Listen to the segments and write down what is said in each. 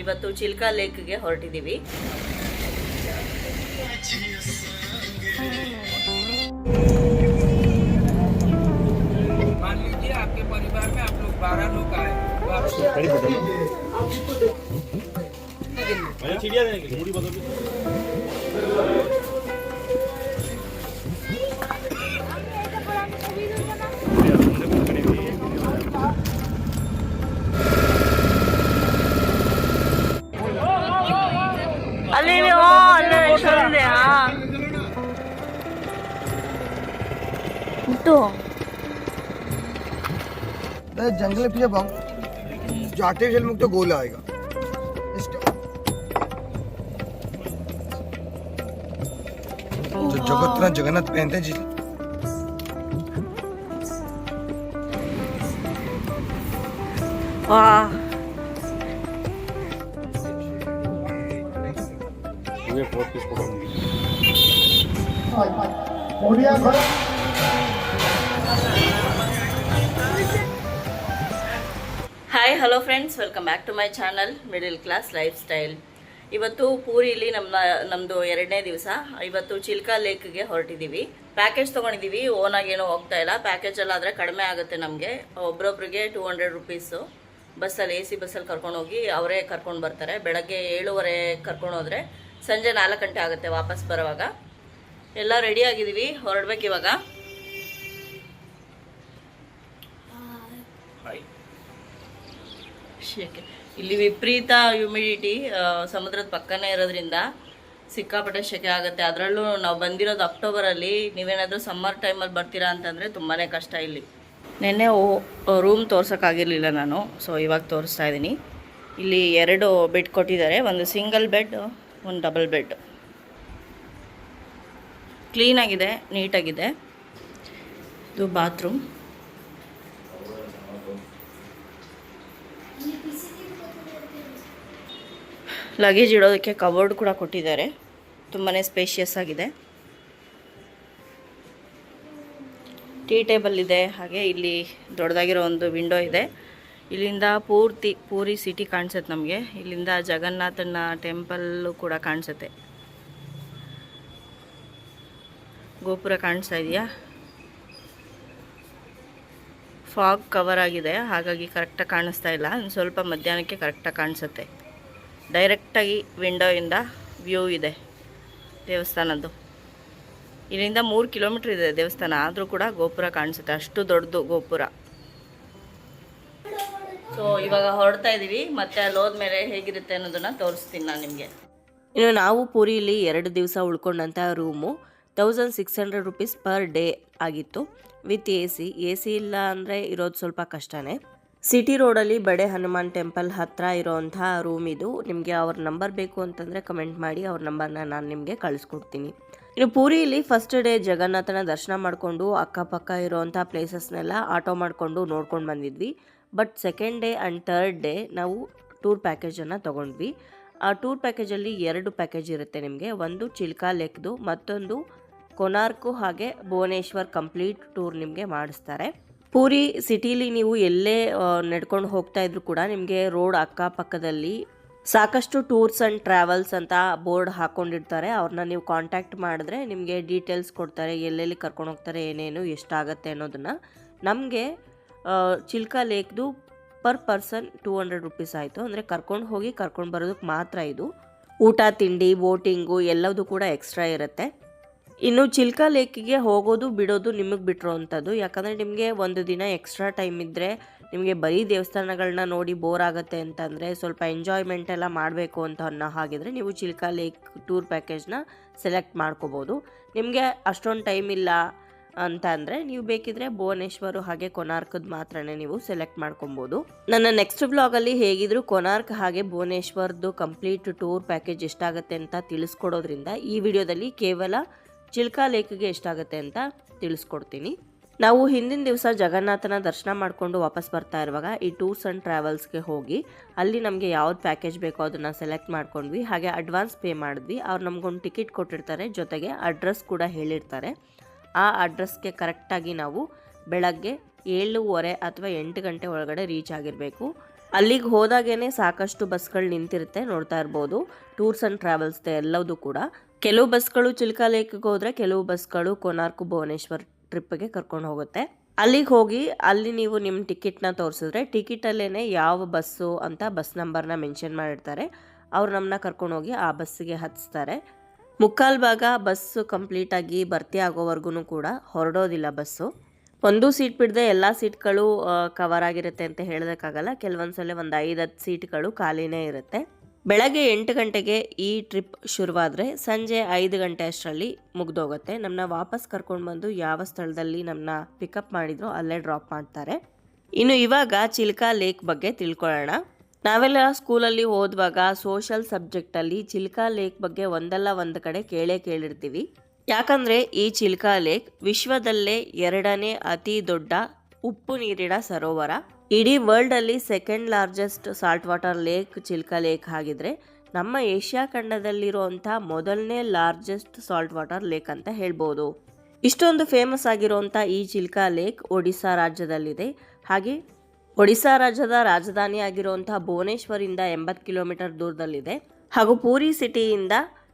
ಇವತ್ತು ಚಿಲ್ಕಾ ಲೇಕ್ಗೆ ಹೊರಟಿದ್ದೀವಿ मान लीजिए आपके परिवार में आप लोग बारह लोग आए तो आप चिड़िया देने के लिए अरे जंगल में पीछे भाग जो आर्टिफिशियल मुक्त तो गोला आएगा। इसका जो जगत जगन्नाथ पहनते हैं जी। ವಾ ये fourth hi hello friends welcome back to my channel middle class life style ಇವತ್ತು ಪೂರಿಲಿ ನಮ್ಮ ನಮ್ಮದು ಎರಡನೇ ದಿವಸ. ಇವತ್ತು ಚಿಲ್ಕಾ ಲೇಕ್ಗೆ ಹೊರಟಿದ್ದೀವಿ ಪ್ಯಾಕೇಜ್ ತೊಗೊಂಡಿದ್ದೀವಿ ಓನಾಗಿ ಹೋಗ್ತಾ ಇಲ್ಲ. ಪ್ಯಾಕೇಜಲ್ಲಾದರೆ ಕಡಿಮೆ ಆಗುತ್ತೆ ನಮಗೆ. ಒಬ್ರೊಬ್ರಿಗೆ ಟೂ ಹಂಡ್ರೆಡ್ ರುಪೀಸು ಬಸ್ಸಲ್ಲಿ ಎ ಸಿ ಬಸ್ಸಲ್ಲಿ ಕರ್ಕೊಂಡು ಹೋಗಿ ಅವರೇ ಕರ್ಕೊಂಡು ಬರ್ತಾರೆ. ಬೆಳಗ್ಗೆ ಏಳುವರೆ ಕರ್ಕೊಂಡೋದ್ರೆ ಸಂಜೆ ನಾಲ್ಕು ಗಂಟೆ ಆಗುತ್ತೆ ವಾಪಸ್ ಬರೋವಾಗ. ಎಲ್ಲ ರೆಡಿ ಆಗಿದ್ದೀವಿ ಹೊರಡ್ಬೇಕು ಶೆಕೆ ಇಲ್ಲಿ ವಿಪರೀತ ಹ್ಯುಮಿಡಿಟಿ ಸಮುದ್ರದ ಪಕ್ಕನೇ ಇರೋದ್ರಿಂದ ಸಿಕ್ಕಾಪಟ್ಟೆ ಶೆಕೆ ಆಗುತ್ತೆ. ಅದರಲ್ಲೂ ನಾವು ಬಂದಿರೋದು ಅಕ್ಟೋಬರಲ್ಲಿ ನೀವೇನಾದರೂ ಸಮ್ಮರ್ ಟೈಮಲ್ಲಿ ಬರ್ತೀರಾ ಅಂತಂದರೆ ತುಂಬಾ ಕಷ್ಟ ಇಲ್ಲಿ. ನಿನ್ನೆ ರೂಮ್ ತೋರ್ಸೋಕ್ಕಾಗಿರಲಿಲ್ಲ ನಾನು ಸೊ ಇವಾಗ ತೋರಿಸ್ತಾ ಇದ್ದೀನಿ. ಇಲ್ಲಿ ಎರಡು ಬೆಡ್ ಕೊಟ್ಟಿದ್ದಾರೆ, ಒಂದು ಸಿಂಗಲ್ ಬೆಡ್ ಒಂದು ಡಬಲ್ ಬೆಡ್ ಕ್ಲೀನಾಗಿದೆ ನೀಟಾಗಿದೆ ಇದು ಬಾತ್ರೂಮ್ ಲಗೇಜ್ ಇಡೋದಕ್ಕೆ ಕಬೋರ್ಡ್ ಕೂಡ ಕೊಟ್ಟಿದ್ದಾರೆ. ತುಂಬಾ ಸ್ಪೇಷಿಯಸ್ ಆಗಿದೆ. ಟೀ ಟೇಬಲ್ ಇದೆ, ಹಾಗೆ ಇಲ್ಲಿ ದೊಡ್ಡದಾಗಿರೋ ಒಂದು ವಿಂಡೋ ಇದೆ. ಇಲ್ಲಿಂದ ಪೂರ್ತಿ, ಪೂರಿ ಸಿಟಿ ಕಾಣಿಸುತ್ತೆ ನಮಗೆ. ಇಲ್ಲಿಂದ ಜಗನ್ನಾಥನ ಟೆಂಪಲ್ಲು ಕೂಡ ಕಾಣಿಸುತ್ತೆ. ಗೋಪುರ ಕಾಣಿಸ್ತಾ ಇದೆಯಾ? ಫಾಗ್ ಕವರ್ ಆಗಿದೆ, ಹಾಗಾಗಿ ಕರೆಕ್ಟಾಗಿ ಕಾಣಿಸ್ತಾ ಇಲ್ಲ. ಸ್ವಲ್ಪ ಮಧ್ಯಾಹ್ನಕ್ಕೆ ಕರೆಕ್ಟಾಗಿ ಕಾಣಿಸುತ್ತೆ. ಡೈರೆಕ್ಟಾಗಿ ವಿಂಡೋಯಿಂದ ವ್ಯೂ ಇದೆ ದೇವಸ್ಥಾನದ್ದು. ಇಲ್ಲಿಂದ ಮೂರು ಕಿಲೋಮೀಟ್ರ್ ಇದೆ ದೇವಸ್ಥಾನ. ಆದರೂ ಕೂಡ ಗೋಪುರ ಕಾಣಿಸುತ್ತೆ. ಅಷ್ಟು ದೊಡ್ಡದು ಗೋಪುರ. ಸೊ ಇವಾಗ ಹೊರಡ್ತಾ ಇದ್ದೀವಿ ಮತ್ತೆ ಅಲ್ಲಿ ಹೋದ್ಮೇಲೆ ಹೇಗಿರುತ್ತೆ ಅನ್ನೋದನ್ನು ತೋರಿಸ್ತೀನಿ ನಾನು ನಿಮಗೆ. ಇನ್ನು ನಾವು ಪುರಿಲಿ ಎರಡು ದಿವಸ ಉಳ್ಕೊಂಡಂಥ room thousand six hundred rupees per day ಆಗಿತ್ತು. With A C. A C ಇಲ್ಲ ಅಂದರೆ ಇರೋದು ಸ್ವಲ್ಪ ಕಷ್ಟನೇ. ಸಿಟಿ ರೋಡಲ್ಲಿ ಬಡೆ ಹನುಮಾನ್ ಟೆಂಪಲ್ ಹತ್ತಿರ ಇರೋವಂಥ ರೂಮ್ ಇದು. ನಿಮಗೆ ಅವ್ರ ನಂಬರ್ ಬೇಕು ಅಂತಂದರೆ ಕಮೆಂಟ್ ಮಾಡಿ, ಅವ್ರ ನಂಬರ್ನ ನಾನು ನಿಮಗೆ ಕಳಿಸ್ಕೊಡ್ತೀನಿ. ಇನ್ನು ಪೂರಿಯಲ್ಲಿ ಫಸ್ಟ್ ಡೇ ಜಗನ್ನಾಥನ ದರ್ಶನ ಮಾಡಿಕೊಂಡು ಅಕ್ಕಪಕ್ಕ ಇರೋವಂಥ ಪ್ಲೇಸಸ್ನೆಲ್ಲ ಆಟೋ ಮಾಡಿಕೊಂಡು ನೋಡ್ಕೊಂಡು ಬಂದಿದ್ವಿ. But second day and third day ನಾವು ಟೂರ್ ಪ್ಯಾಕೇಜನ್ನು ತೊಗೊಂಡ್ವಿ. ಆ ಟೂರ್ ಪ್ಯಾಕೇಜಲ್ಲಿ ಎರಡು ಪ್ಯಾಕೇಜ್ ಇರುತ್ತೆ ನಿಮಗೆ. ಒಂದು ಚಿಲ್ಕಾ ಲೆಕ್ದು, ಮತ್ತೊಂದು ಕೊನಾರ್ಕು ಹಾಗೆ ಭುವನೇಶ್ವರ್ ಕಂಪ್ಲೀಟ್ ಟೂರ್ ನಿಮಗೆ ಮಾಡಿಸ್ತಾರೆ. ಪೂರಿ ಸಿಟಿಲಿ ನೀವು ಎಲ್ಲೇ ನಡ್ಕೊಂಡು ಹೋಗ್ತಾ ಇದ್ರು ಕೂಡ ನಿಮಗೆ ರೋಡ್ ಅಕ್ಕಪಕ್ಕದಲ್ಲಿ ಸಾಕಷ್ಟು ಟೂರ್ಸ್ ಆ್ಯಂಡ್ ಟ್ರಾವೆಲ್ಸ್ ಅಂತ ಬೋರ್ಡ್ ಹಾಕ್ಕೊಂಡಿರ್ತಾರೆ ಅವ್ರನ್ನ ನೀವು ಕಾಂಟ್ಯಾಕ್ಟ್ ಮಾಡಿದ್ರೆ ನಿಮಗೆ ಡೀಟೇಲ್ಸ್ ಕೊಡ್ತಾರೆ, ಎಲ್ಲೆಲ್ಲಿ ಕರ್ಕೊಂಡು ಹೋಗ್ತಾರೆ, ಏನೇನು, ಎಷ್ಟಾಗತ್ತೆ ಅನ್ನೋದನ್ನು. ನಮಗೆ Chilka ಲೇಕ್ದು per person two hundred rupees ಆಯಿತು. ಅಂದರೆ ಕರ್ಕೊಂಡು ಹೋಗಿ, ಕರ್ಕೊಂಡು ಬರೋದಕ್ಕೆ ಮಾತ್ರ ಇದು. ಊಟ, ತಿಂಡಿ, ಬೋಟಿಂಗು ಎಲ್ಲದೂ ಕೂಡ ಎಕ್ಸ್ಟ್ರಾ ಇರುತ್ತೆ. ಇನ್ನು ಚಿಲ್ಕಾ ಲೇಕಿಗೆ ಹೋಗೋದು, ಬಿಡೋದು ನಿಮಗೆ ಬಿಟ್ಟಿರೋ ಅಂಥದ್ದು ಯಾಕಂದರೆ ನಿಮಗೆ ಒಂದು ದಿನ ಎಕ್ಸ್ಟ್ರಾ ಟೈಮ್ ಇದ್ದರೆ ನಿಮಗೆ ಬರೀ ದೇವಸ್ಥಾನಗಳನ್ನ ನೋಡಿ ಬೋರ್ ಆಗುತ್ತೆ ಅಂತಂದರೆ ಸ್ವಲ್ಪ ಎಂಜಾಯ್ಮೆಂಟ್ ಎಲ್ಲ ಮಾಡಬೇಕು ಅಂತ ಅನ್ನೋ ಹಾಗಿದ್ರೆ ನೀವು ಚಿಲ್ಕಾ ಲೇಕ್ ಟೂರ್ ಪ್ಯಾಕೇಜ್ನ ಸೆಲೆಕ್ಟ್ ಮಾಡ್ಕೋಬೋದು. ನಿಮಗೆ ಅಷ್ಟೊಂದು ಟೈಮ್ ಇಲ್ಲ ಅಂತ ಅಂದರೆ ನೀವು ಬೇಕಿದ್ರೆ ಭುವನೇಶ್ವರು ಹಾಗೆ ಕೊನಾರ್ಕದ ಮಾತ್ರನೇ ನೀವು ಸೆಲೆಕ್ಟ್ ಮಾಡ್ಕೊಬೋದು. ನನ್ನ ನೆಕ್ಸ್ಟ್ ಬ್ಲಾಗಲ್ಲಿ ಹೇಗಿದ್ರು ಕೊನಾರ್ಕ್ ಹಾಗೆ ಭುವನೇಶ್ವರ್ದು ಕಂಪ್ಲೀಟ್ ಟೂರ್ ಪ್ಯಾಕೇಜ್ ಎಷ್ಟಾಗುತ್ತೆ ಅಂತ ತಿಳಿಸ್ಕೊಡೋದ್ರಿಂದ ಈ ವಿಡಿಯೋದಲ್ಲಿ ಕೇವಲ ಚಿಲ್ಕಾ ಲೇಕ್ಗೆ ಎಷ್ಟಾಗುತ್ತೆ ಅಂತ ತಿಳಿಸ್ಕೊಡ್ತೀನಿ. ನಾವು ಹಿಂದಿನ ದಿವಸ ಜಗನ್ನಾಥನ ದರ್ಶನ ಮಾಡಿಕೊಂಡು ವಾಪಸ್ ಬರ್ತಾ ಇರುವಾಗ ಈ ಟೂರ್ಸ್ ಆ್ಯಂಡ್ ಟ್ರಾವೆಲ್ಸ್ಗೆ ಹೋಗಿ ಅಲ್ಲಿ ನಮಗೆ ಯಾವ್ದು ಪ್ಯಾಕೇಜ್ ಬೇಕೋ ಅದನ್ನು ಸೆಲೆಕ್ಟ್ ಮಾಡ್ಕೊಂಡ್ವಿ. ಹಾಗೆ ಅಡ್ವಾನ್ಸ್ ಪೇ ಮಾಡಿದ್ವಿ. ಅವ್ರು ನಮಗೊಂದು ಟಿಕೆಟ್ ಕೊಟ್ಟಿರ್ತಾರೆ, ಜೊತೆಗೆ ಅಡ್ರೆಸ್ ಕೂಡ ಹೇಳಿರ್ತಾರೆ. ಆ ಅಡ್ರೆಸ್ಗೆ ಕರೆಕ್ಟಾಗಿ ನಾವು ಬೆಳಗ್ಗೆ ಏಳುವರೆ ಅಥವಾ ಎಂಟು ಗಂಟೆ ಒಳಗಡೆ ರೀಚ್ ಆಗಿರಬೇಕು. ಅಲ್ಲಿಗೆ ಹೋದಾಗೇನೆ ಸಾಕಷ್ಟು ಬಸ್ಗಳು ನಿಂತಿರುತ್ತೆ ನೋಡ್ತಾ ಇರ್ಬೋದು. ಟೂರ್ಸ್ ಆ್ಯಂಡ್ ಟ್ರಾವೆಲ್ಸ್ದೆ ಎಲ್ಲವೂ ಕೂಡ. ಕೆಲವು ಬಸ್ಗಳು ಚಿಲ್ಕಾ ಲೇಕ್ಗೆ ಹೋದರೆ ಕೆಲವು ಬಸ್ಗಳು ಕೋನಾರ್ಕು ಭುವನೇಶ್ವರ್ ಟ್ರಿಪ್ಗೆ ಕರ್ಕೊಂಡು ಹೋಗುತ್ತೆ. ಅಲ್ಲಿಗೆ ಹೋಗಿ ಅಲ್ಲಿ ನೀವು ನಿಮ್ಮ ಟಿಕೆಟ್ನ ತೋರಿಸಿದ್ರೆ ಟಿಕೆಟಲ್ಲೇ ಯಾವ ಬಸ್ಸು ಅಂತ ಬಸ್ ನಂಬರ್ನ ಮೆನ್ಷನ್ ಮಾಡಿರ್ತಾರೆ. ಅವ್ರು ನಮ್ಮನ್ನ ಕರ್ಕೊಂಡೋಗಿ ಆ ಬಸ್ಸಿಗೆ ಹತ್ತಿಸ್ತಾರೆ ಮುಕ್ಕಾಲು ಭಾಗ ಬಸ್ಸು ಕಂಪ್ಲೀಟಾಗಿ ಭರ್ತಿ ಆಗೋವರೆಗೂ ಕೂಡ ಹೊರಡೋದಿಲ್ಲ ಬಸ್ಸು. ಒಂದು ಸೀಟ್ ಬಿಡದೆ ಎಲ್ಲ ಸೀಟ್ಗಳು ಕವರ್ ಆಗಿರುತ್ತೆ ಅಂತ ಹೇಳೋದಕ್ಕಾಗಲ್ಲ. ಕೆಲವೊಂದು ಸಲ ಒಂದು ಐದು ಹತ್ತು ಸೀಟ್ಗಳು ಖಾಲಿನೇ ಇರುತ್ತೆ. ಬೆಳಗ್ಗೆ ಎಂಟು ಗಂಟೆಗೆ ಈ ಟ್ರಿಪ್ ಶುರುವಾದರೆ ಸಂಜೆ ಐದು ಗಂಟೆ ಅಷ್ಟರಲ್ಲಿ ಮುಗ್ದೋಗುತ್ತೆ. ನಮ್ಮನ್ನ ವಾಪಸ್ ಕರ್ಕೊಂಡು ಬಂದು ಯಾವ ಸ್ಥಳದಲ್ಲಿ ನಮ್ಮನ್ನ ಪಿಕಪ್ ಮಾಡಿದ್ರು ಅಲ್ಲೇ ಡ್ರಾಪ್ ಮಾಡ್ತಾರೆ. ಇನ್ನು ಇವಾಗ ಚಿಲ್ಕಾ ಲೇಕ್ ಬಗ್ಗೆ ತಿಳ್ಕೊಳ್ಳೋಣ. ನಾವೆಲ್ಲ ಸ್ಕೂಲಲ್ಲಿ ಓದುವಾಗ ಸೋಷಲ್ ಸಬ್ಜೆಕ್ಟಲ್ಲಿ ಚಿಲ್ಕಾ ಲೇಕ್ ಬಗ್ಗೆ ಒಂದಲ್ಲ ಒಂದು ಕಡೆ ಕೇಳೇ ಕೇಳಿರ್ತೀವಿ. ಯಾಕಂದರೆ ಈ ಚಿಲ್ಕಾ ಲೇಕ್ ವಿಶ್ವದಲ್ಲೇ ಎರಡನೇ ಅತಿ ದೊಡ್ಡ ಉಪ್ಪು ನೀರಿನ ಸರೋವರ. ಇಡೀ ವರ್ಲ್ಡಲ್ಲಿ second largest salt water lake, Chilka lake ಆಗಿದ್ರೆ ನಮ್ಮ ಏಷ್ಯಾ ಖಂಡದಲ್ಲಿರುವಂಥ ಮೊದಲನೇ ಲಾರ್ಜೆಸ್ಟ್ ಸಾಲ್ಟ್ ವಾಟರ್ ಲೇಕ್ ಅಂತ ಹೇಳ್ಬೋದು. ಇಷ್ಟೊಂದು ಫೇಮಸ್ ಆಗಿರುವಂಥ ಈ ಚಿಲ್ಕಾ ಲೇಕ್ ಒಡಿಸ್ಸಾ ರಾಜ್ಯದಲ್ಲಿದೆ. ಹಾಗೆ ಒಡಿಸ್ಸಾ ರಾಜ್ಯದ ರಾಜಧಾನಿ ಆಗಿರುವಂಥ ಭುವನೇಶ್ವರಿಂದ ಎಂಬತ್ತು ಕಿಲೋಮೀಟರ್ ದೂರದಲ್ಲಿದೆ. ಹಾಗೂ ಪೂರಿ ಸಿಟಿಯಿಂದ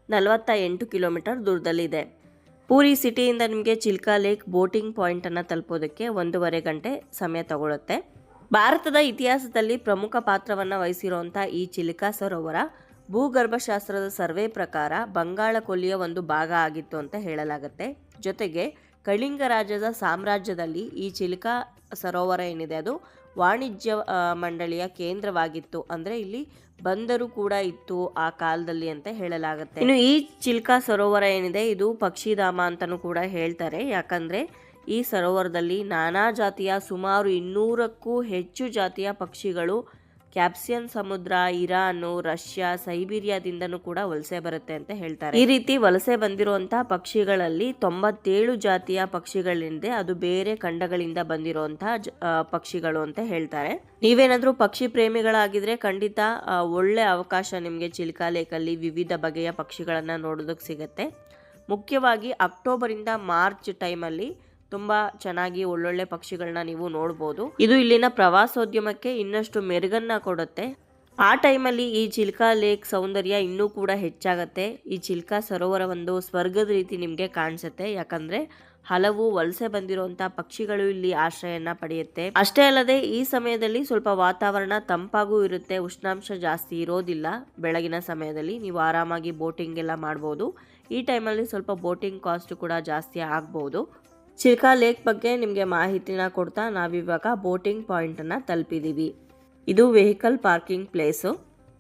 ನಲವತ್ತ ಎಂಟು ಕಿಲೋಮೀಟರ್ ದೂರದಲ್ಲಿದೆ. ಪೂರಿ ಸಿಟಿಯಿಂದ ನಿಮಗೆ ಚಿಲ್ಕ ಲೇಕ್ ಬೋಟಿಂಗ್ ಪಾಯಿಂಟನ್ನು ತಲುಪೋದಕ್ಕೆ ಒಂದೂವರೆ ಗಂಟೆ ಸಮಯ ತಗೊಳುತ್ತೆ. ಭಾರತದ ಇತಿಹಾಸದಲ್ಲಿ ಪ್ರಮುಖ ಪಾತ್ರವನ್ನು ವಹಿಸಿರುವಂಥ ಈ ಚಿಲಿಕಾ ಸರೋವರ ಭೂಗರ್ಭಶಾಸ್ತ್ರದ ಸರ್ವೆ ಪ್ರಕಾರ ಬಂಗಾಳ ಕೊಲ್ಲಿಯ ಒಂದು ಭಾಗ ಆಗಿತ್ತು ಅಂತ ಹೇಳಲಾಗುತ್ತೆ. ಜೊತೆಗೆ ಕಳಿಂಗ ರಾಜ್ಯದ ಸಾಮ್ರಾಜ್ಯದಲ್ಲಿ ಈ ಚಿಲಿಕಾ ಸರೋವರ ಏನಿದೆ, ಅದು ವಾಣಿಜ್ಯ ಮಂಡಳಿಯ ಕೇಂದ್ರವಾಗಿತ್ತು. ಅಂದರೆ ಇಲ್ಲಿ ಬಂದರು ಕೂಡ ಇತ್ತು ಆ ಕಾಲದಲ್ಲಿ ಅಂತ ಹೇಳಲಾಗುತ್ತೆ. ಇನ್ನು ಈ ಚಿಲ್ಕಾ ಸರೋವರ ಏನಿದೆ, ಇದು ಪಕ್ಷಿಧಾಮ ಅಂತಲೂ ಕೂಡ ಹೇಳ್ತಾರೆ. ಯಾಕಂದರೆ ಈ ಸರೋವರದಲ್ಲಿ ನಾನಾ ಜಾತಿಯ ಸುಮಾರು ಇನ್ನೂರಕ್ಕೂ ಹೆಚ್ಚು ಜಾತಿಯ ಪಕ್ಷಿಗಳು, ಕ್ಯಾಪ್ಸಿಯನ್ ಸಮುದ್ರ, ಇರಾನು, ರಷ್ಯಾ, ಸೈಬೀರಿಯಾದಿಂದನೂ ಕೂಡ ವಲಸೆ ಬರುತ್ತೆ ಅಂತ ಹೇಳ್ತಾರೆ. ಈ ರೀತಿ ವಲಸೆ ಬಂದಿರುವಂತಹ ಪಕ್ಷಿಗಳಲ್ಲಿ ತೊಂಬತ್ತೇಳು ಜಾತಿಯ ಪಕ್ಷಿಗಳಿಂದ ಅದು ಬೇರೆ ಖಂಡಗಳಿಂದ ಬಂದಿರುವಂತಹ ಪಕ್ಷಿಗಳು ಅಂತ ಹೇಳ್ತಾರೆ. ನೀವೇನಾದ್ರೂ ಪಕ್ಷಿ ಪ್ರೇಮಿಗಳಾಗಿದ್ರೆ ಖಂಡಿತ ಒಳ್ಳೆ ಅವಕಾಶ ನಿಮಗೆ ಚಿಲ್ಕಾ ಲೇಕಲ್ಲಿ ವಿವಿಧ ಬಗೆಯ ಪಕ್ಷಿಗಳನ್ನ ನೋಡೋದಕ್ಕೆ ಸಿಗುತ್ತೆ. ಮುಖ್ಯವಾಗಿ ಅಕ್ಟೋಬರಿಂದ ಮಾರ್ಚ್ ಟೈಮಲ್ಲಿ ತುಂಬ ಚೆನ್ನಾಗಿ ಒಳ್ಳೊಳ್ಳೆ ಪಕ್ಷಿಗಳನ್ನ ನೀವು ನೋಡಬಹುದು ಇದು ಇಲ್ಲಿನ ಪ್ರವಾಸೋದ್ಯಮಕ್ಕೆ ಇನ್ನಷ್ಟು ಮೆರುಗನ್ನ ಕೊಡುತ್ತೆ. ಆ ಟೈಮಲ್ಲಿ ಈ ಚಿಲ್ಕಾ ಲೇಕ್ ಸೌಂದರ್ಯ ಇನ್ನೂ ಕೂಡ ಹೆಚ್ಚಾಗತ್ತೆ. ಈ ಚಿಲ್ಕಾ ಸರೋವರ ಒಂದು ಸ್ವರ್ಗದ ರೀತಿ ನಿಮಗೆ ಕಾಣಿಸುತ್ತೆ. ಯಾಕಂದ್ರೆ ಹಲವು ವಲಸೆ ಬಂದಿರುವಂತ ಪಕ್ಷಿಗಳು ಇಲ್ಲಿ ಆಶ್ರಯನ ಪಡೆಯುತ್ತೆ. ಅಷ್ಟೇ ಅಲ್ಲದೆ ಈ ಸಮಯದಲ್ಲಿ ಸ್ವಲ್ಪ ವಾತಾವರಣ ತಂಪಾಗೂ ಇರುತ್ತೆ. ಉಷ್ಣಾಂಶ ಜಾಸ್ತಿ ಇರೋದಿಲ್ಲ. ಬೆಳಗಿನ ಸಮಯದಲ್ಲಿ ನೀವು ಆರಾಮಾಗಿ ಬೋಟಿಂಗ್ ಎಲ್ಲ ಮಾಡಬಹುದು ಈ ಟೈಮಲ್ಲಿ ಸ್ವಲ್ಪ ಬೋಟಿಂಗ್ ಕಾಸ್ಟ್ ಕೂಡ ಜಾಸ್ತಿ ಆಗ್ಬೋದು. ಚಿಲ್ಕಾ ಲೇಕ್ ಬಗ್ಗೆ ನಿಮಗೆ ಮಾಹಿತಿನ ಕೊಡ್ತಾ ನಾವಿವಾಗ ಬೋಟಿಂಗ್ ಪಾಯಿಂಟನ್ನು ತಲುಪಿದ್ದೀವಿ ಇದು ವೆಹಿಕಲ್ ಪಾರ್ಕಿಂಗ್ ಪ್ಲೇಸು.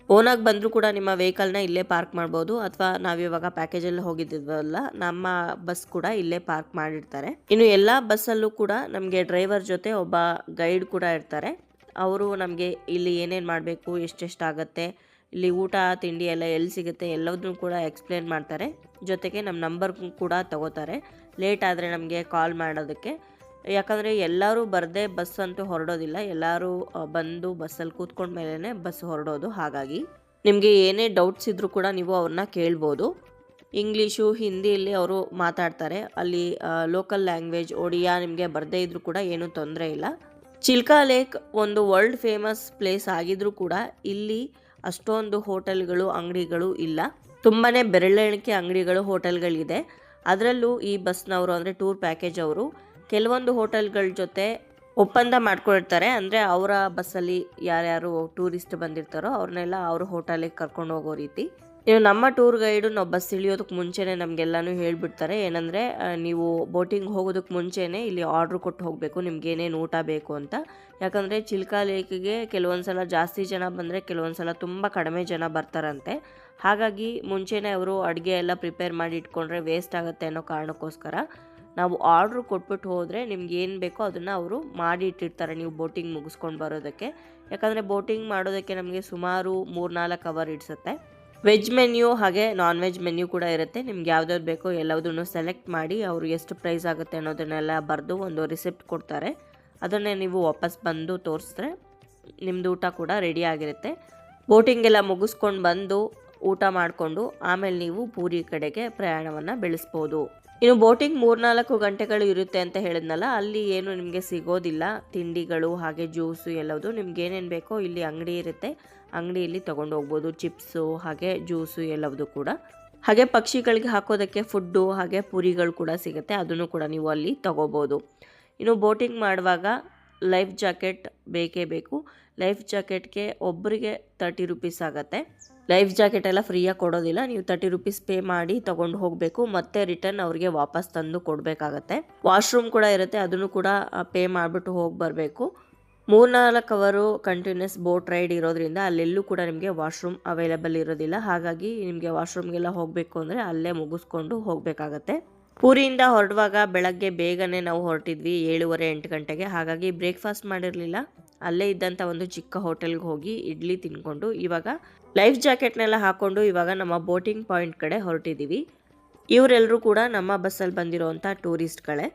ಓನಾಗಿ ಬಂದರೂ ಕೂಡ ನಿಮ್ಮ ವೆಹಿಕಲ್ನ ಇಲ್ಲೇ ಪಾರ್ಕ್ ಮಾಡ್ಬೋದು ಅಥವಾ ನಾವಿವಾಗ ಪ್ಯಾಕೇಜಲ್ಲಿ ಹೋಗಿದ್ದಿದ್ವಲ್ಲ ನಮ್ಮ ಬಸ್ ಕೂಡ ಇಲ್ಲೇ ಪಾರ್ಕ್ ಮಾಡಿರ್ತಾರೆ. ಇನ್ನು ಎಲ್ಲ ಬಸ್ಸಲ್ಲೂ ಕೂಡ ನಮಗೆ ಡ್ರೈವರ್ ಜೊತೆ ಒಬ್ಬ ಗೈಡ್ ಕೂಡ ಇರ್ತಾರೆ. ಅವರು ನಮಗೆ ಇಲ್ಲಿ ಏನೇನು ಮಾಡಬೇಕು ಎಷ್ಟೆಷ್ಟಾಗತ್ತೆ ಇಲ್ಲಿ ಊಟ, ತಿಂಡಿ ಎಲ್ಲ ಎಲ್ಲಿ ಸಿಗುತ್ತೆ ಎಲ್ಲದನ್ನೂ ಕೂಡ ಎಕ್ಸ್ಪ್ಲೇನ್ ಮಾಡ್ತಾರೆ. ಜೊತೆಗೆ ನಮ್ಮ ನಂಬರ್ ಕೂಡ ತಗೋತಾರೆ. ಲೇಟ್ ಆದರೆ ನಮಗೆ ಕಾಲ್ ಮಾಡೋದಕ್ಕೆ. ಯಾಕಂದರೆ ಎಲ್ಲರೂ ಬರದೇ ಬಸ್ ಅಂತೂ ಹೊರಡೋದಿಲ್ಲ. ಎಲ್ಲರೂ ಬಂದು ಬಸ್ಸಲ್ಲಿ ಕೂತ್ಕೊಂಡ ಮೇಲೇ ಬಸ್ ಹೊರಡೋದು ಹಾಗಾಗಿ. ನಿಮಗೆ ಏನೇ ಡೌಟ್ಸ್ ಇದ್ದರೂ ಕೂಡ ನೀವು ಅವ್ರನ್ನ ಕೇಳ್ಬೋದು. ಇಂಗ್ಲೀಷು ಹಿಂದಿಯಲ್ಲಿ ಅವರು ಮಾತಾಡ್ತಾರೆ. ಅಲ್ಲಿ ಲೋಕಲ್ ಲ್ಯಾಂಗ್ವೇಜ್ ಒಡಿಯಾ ನಿಮಗೆ ಬರದೇ ಇದ್ದರೂ ಕೂಡ ಏನೂ ತೊಂದರೆ ಇಲ್ಲ. ಚಿಲ್ಕಾ ಲೇಕ್ ಒಂದು ವರ್ಲ್ಡ್ ಫೇಮಸ್ ಪ್ಲೇಸ್ ಆಗಿದ್ರೂ ಕೂಡ ಇಲ್ಲಿ ಅಷ್ಟೊಂದು ಹೋಟೆಲ್ಗಳು, ಅಂಗಡಿಗಳು ಇಲ್ಲ. ತುಂಬಾ ಬೆರಳೆಣಿಕೆ ಅಂಗಡಿಗಳು, ಹೋಟೆಲ್ಗಳಿದೆ. ಅದರಲ್ಲೂ ಈ ಬಸ್ನವರು ಅಂದರೆ ಟೂರ್ ಪ್ಯಾಕೇಜ್ ಅವರು ಕೆಲವೊಂದು ಹೋಟೆಲ್ಗಳ ಜೊತೆ ಒಪ್ಪಂದ ಮಾಡ್ಕೊಂಡಿರ್ತಾರೆ ಅಂದರೆ ಅವರ ಬಸ್ಸಲ್ಲಿ ಯಾರ್ಯಾರು ಟೂರಿಸ್ಟ್ ಬಂದಿರ್ತಾರೋ ಅವ್ರನ್ನೆಲ್ಲ ಅವ್ರ ಹೋಟೆಲಿಗೆ ಕರ್ಕೊಂಡು ಹೋಗೋ ರೀತಿ. ಇನ್ನು ನಮ್ಮ ಟೂರ್ ಗೈಡು ನಾವು ಬಸ್ ಇಳಿಯೋದಕ್ಕೆ ಮುಂಚೆನೇ ನಮಗೆಲ್ಲನೂ ಹೇಳಿಬಿಡ್ತಾರೆ. ಏನಂದರೆ ನೀವು ಬೋಟಿಂಗ್ ಹೋಗೋದಕ್ಕೆ ಮುಂಚೆನೇ ಇಲ್ಲಿ ಆರ್ಡ್ರ್ ಕೊಟ್ಟು ಹೋಗಬೇಕು. ನಿಮ್ಗೆ ಏನೇನು ಊಟ ಬೇಕು ಅಂತ. ಯಾಕಂದರೆ ಚಿಲ್ಕಾ ಲೇಕಿಗೆ ಕೆಲವೊಂದು ಸಲ ಜಾಸ್ತಿ ಜನ ಬಂದರೆ ಕೆಲವೊಂದು ಸಲ ತುಂಬ ಕಡಿಮೆ ಜನ ಬರ್ತಾರಂತೆ. ಹಾಗಾಗಿ ಮುಂಚೆನೇ ಅವರು ಅಡುಗೆ ಎಲ್ಲ ಪ್ರಿಪೇರ್ ಮಾಡಿ ಇಟ್ಕೊಂಡ್ರೆ ವೇಸ್ಟ್ ಆಗುತ್ತೆ ಅನ್ನೋ ಕಾರಣಕ್ಕೋಸ್ಕರ ನಾವು ಆರ್ಡ್ರ್ ಕೊಟ್ಬಿಟ್ಟು ಹೋದರೆ ನಿಮ್ಗೆ ಏನು ಬೇಕೋ ಅದನ್ನು ಅವರು ಮಾಡಿ ಇಟ್ಟಿರ್ತಾರೆ. ನೀವು ಬೋಟಿಂಗ್ ಮುಗಿಸ್ಕೊಂಡು ಬರೋದಕ್ಕೆ. ಯಾಕಂದರೆ ಬೋಟಿಂಗ್ ಮಾಡೋದಕ್ಕೆ ನಮಗೆ ಸುಮಾರು ಮೂರು ನಾಲ್ಕು ಅವರ್ ಇಡ್ಸುತ್ತೆ ವೆಜ್ ಮೆನ್ಯೂ ಹಾಗೆ ನಾನ್ ವೆಜ್ ಮೆನ್ಯೂ ಕೂಡ ಇರುತ್ತೆ. ನಿಮ್ಗೆ ಯಾವ್ದಾವ್ದು ಬೇಕೋ ಎಲ್ಲದನ್ನು ಸೆಲೆಕ್ಟ್ ಮಾಡಿ ಅವರು ಎಷ್ಟು ಪ್ರೈಸ್ ಆಗುತ್ತೆ ಅನ್ನೋದನ್ನೆಲ್ಲ ಬರೆದು ಒಂದು ರಿಸಿಪ್ಟ್ ಕೊಡ್ತಾರೆ. ಅದನ್ನೇ ನೀವು ವಾಪಸ್ ಬಂದು ತೋರಿಸಿದ್ರೆ ನಿಮ್ಮದು ಊಟ ಕೂಡ ರೆಡಿ ಆಗಿರುತ್ತೆ. ಬೋಟಿಂಗ್ ಎಲ್ಲ ಮುಗಿಸ್ಕೊಂಡು ಬಂದು ಊಟ ಮಾಡಿಕೊಂಡು ಆಮೇಲೆ ನೀವು ಪೂರಿ ಕಡೆಗೆ ಪ್ರಯಾಣವನ್ನು ಬೆಳೆಸ್ಬೋದು. ಇನ್ನು ಬೋಟಿಂಗ್ ಮೂರ್ನಾಲ್ಕು ಗಂಟೆಗಳು ಇರುತ್ತೆ ಅಂತ ಹೇಳಿದ್ನಲ್ಲ, ಅಲ್ಲಿ ಏನು ನಿಮಗೆ ಸಿಗೋದಿಲ್ಲ. ತಿಂಡಿಗಳು ಹಾಗೆ ಜ್ಯೂಸು ಎಲ್ಲವುದು ನಿಮ್ಗೆ ಏನೇನು ಬೇಕೋ ಇಲ್ಲಿ ಅಂಗಡಿ ಇರುತ್ತೆ, ಅಂಗಡಿಯಲ್ಲಿ ತೊಗೊಂಡು ಹೋಗ್ಬೋದು. ಚಿಪ್ಸು ಹಾಗೆ ಜ್ಯೂಸು ಎಲ್ಲವುದು ಕೂಡ. ಹಾಗೆ ಪಕ್ಷಿಗಳಿಗೆ ಹಾಕೋದಕ್ಕೆ ಫುಡ್ಡು ಹಾಗೆ ಪುರಿಗಳು ಕೂಡ ಸಿಗುತ್ತೆ, ಅದನ್ನು ಕೂಡ ನೀವು ಅಲ್ಲಿ ತಗೋಬೋದು. ಇನ್ನು ಬೋಟಿಂಗ್ ಮಾಡುವಾಗ ಲೈಫ್ ಜಾಕೆಟ್ ಬೇಕೇ ಬೇಕು. ಲೈಫ್ ಜಾಕೆಟ್ಗೆ ಒಬ್ಬರಿಗೆ ತರ್ಟಿ ರುಪೀಸ್ ಆಗುತ್ತೆ. ಲೈಫ್ ಜಾಕೆಟ್ ಎಲ್ಲ ಫ್ರೀಯಾಗಿ ಕೊಡೋದಿಲ್ಲ. ನೀವು ತರ್ಟಿ ರುಪೀಸ್ ಪೇ ಮಾಡಿ ತೊಗೊಂಡು ಹೋಗಬೇಕು. ಮತ್ತೆ ರಿಟರ್ನ್ ಅವ್ರಿಗೆ ವಾಪಸ್ ತಂದು ಕೊಡಬೇಕಾಗತ್ತೆ. ವಾಶ್ರೂಮ್ ಕೂಡ ಇರುತ್ತೆ. ಅದನ್ನು ಕೂಡ ಪೇ ಮಾಡಿಬಿಟ್ಟು ಹೋಗಿ ಬರಬೇಕು. ಮೂರ್ನಾಲ್ಕು ಅವರು ಕಂಟಿನ್ಯೂಸ್ ಬೋಟ್ ರೈಡ್ ಇರೋದ್ರಿಂದ ಅಲ್ಲೆಲ್ಲೂ ಕೂಡ ನಿಮಗೆ ವಾಶ್ರೂಮ್ ಅವೈಲೇಬಲ್ ಇರೋದಿಲ್ಲ. ಹಾಗಾಗಿ ನಿಮಗೆ ವಾಶ್ರೂಮ್ಗೆಲ್ಲ ಹೋಗಬೇಕು ಅಂದರೆ ಅಲ್ಲೇ ಮುಗಿಸ್ಕೊಂಡು ಹೋಗಬೇಕಾಗತ್ತೆ. ಪೂರಿಯಿಂದ ಹೊರಡುವಾಗ ಬೆಳಗ್ಗೆ ಬೇಗನೆ ನಾವು ಹೊರಟಿದ್ವಿ, ಏಳುವರೆ ಎಂಟು ಗಂಟೆಗೆ. ಹಾಗಾಗಿ ಬ್ರೇಕ್ಫಾಸ್ಟ್ ಮಾಡಿರಲಿಲ್ಲ. ಅಲ್ಲೇ ಇದ್ದಂಥ ಒಂದು ಚಿಕ್ಕ ಹೋಟೆಲ್ಗೆ ಹೋಗಿ ಇಡ್ಲಿ ತಿನ್ಕೊಂಡು ಇವಾಗ ಲೈಫ್ ಜಾಕೆಟ್ನೆಲ್ಲ ಹಾಕ್ಕೊಂಡು ಇವಾಗ ನಮ್ಮ ಬೋಟಿಂಗ್ ಪಾಯಿಂಟ್ ಕಡೆ ಹೊರಟಿದ್ದೀವಿ. ಇವರೆಲ್ಲರೂ ಕೂಡ ನಮ್ಮ ಬಸ್ಸಲ್ಲಿ ಬಂದಿರೋವಂಥ ಟೂರಿಸ್ಟ್ಗಳೇ.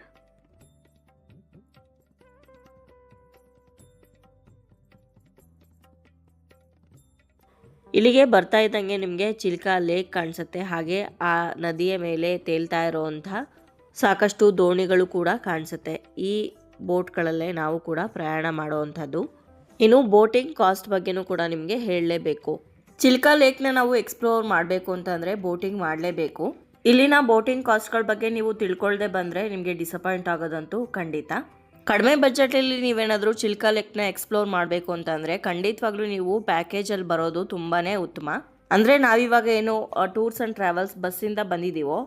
ಇಲ್ಲಿಗೆ ಬರ್ತಾ ಇದ್ದಂಗೆ ನಿಮಗೆ ಚಿಲ್ಕಾ ಲೇಕ್ ಕಾಣಿಸುತ್ತೆ. ಹಾಗೆ ಆ ನದಿಯ ಮೇಲೆ ತೇಲ್ತಾ ಇರೋವಂಥ ಸಾಕಷ್ಟು ದೋಣಿಗಳು ಕೂಡ ಕಾಣಿಸುತ್ತೆ. ಈ ಬೋಟ್ಗಳಲ್ಲೇ ನಾವು ಕೂಡ ಪ್ರಯಾಣ ಮಾಡುವಂಥದ್ದು ಇನ್ನು ಬೋಟಿಂಗ್ ಕಾಸ್ಟ್ ಬಗ್ಗೆನೂ ಕೂಡ ನಿಮಗೆ ಹೇಳಲೇಬೇಕು. ಚಿಲ್ಕಾ ಲೇಕ್ನ ನಾವು ಎಕ್ಸ್ಪ್ಲೋರ್ ಮಾಡಬೇಕು ಅಂತಂದರೆ ಬೋಟಿಂಗ್ ಮಾಡಲೇಬೇಕು. ಇಲ್ಲಿನ ಬೋಟಿಂಗ್ ಕಾಸ್ಟ್ಗಳ ಬಗ್ಗೆ ನೀವು ತಿಳ್ಕೊಳ್ಳದೆ ಬಂದರೆ ನಿಮಗೆ ಡಿಸಪಾಯಿಂಟ್ ಆಗೋದಂತೂ ಖಂಡಿತ. ಕಡಿಮೆ ಬಜೆಟಲ್ಲಿ ನೀವೇನಾದರೂ ಚಿಲ್ಕಾ ಲೇಕ್ನ ಎಕ್ಸ್ಪ್ಲೋರ್ ಮಾಡಬೇಕು ಅಂತಂದರೆ ಖಂಡಿತವಾಗ್ಲೂ ನೀವು ಪ್ಯಾಕೇಜಲ್ಲಿ ಬರೋದು ತುಂಬಾ ಉತ್ತಮ. ಅಂದರೆ ನಾವಿವಾಗ ಏನು ಟೂರ್ಸ್ ಆ್ಯಂಡ್ ಟ್ರಾವೆಲ್ಸ್ ಬಸ್ಸಿಂದ ಬಂದಿದ್ದೀವೋ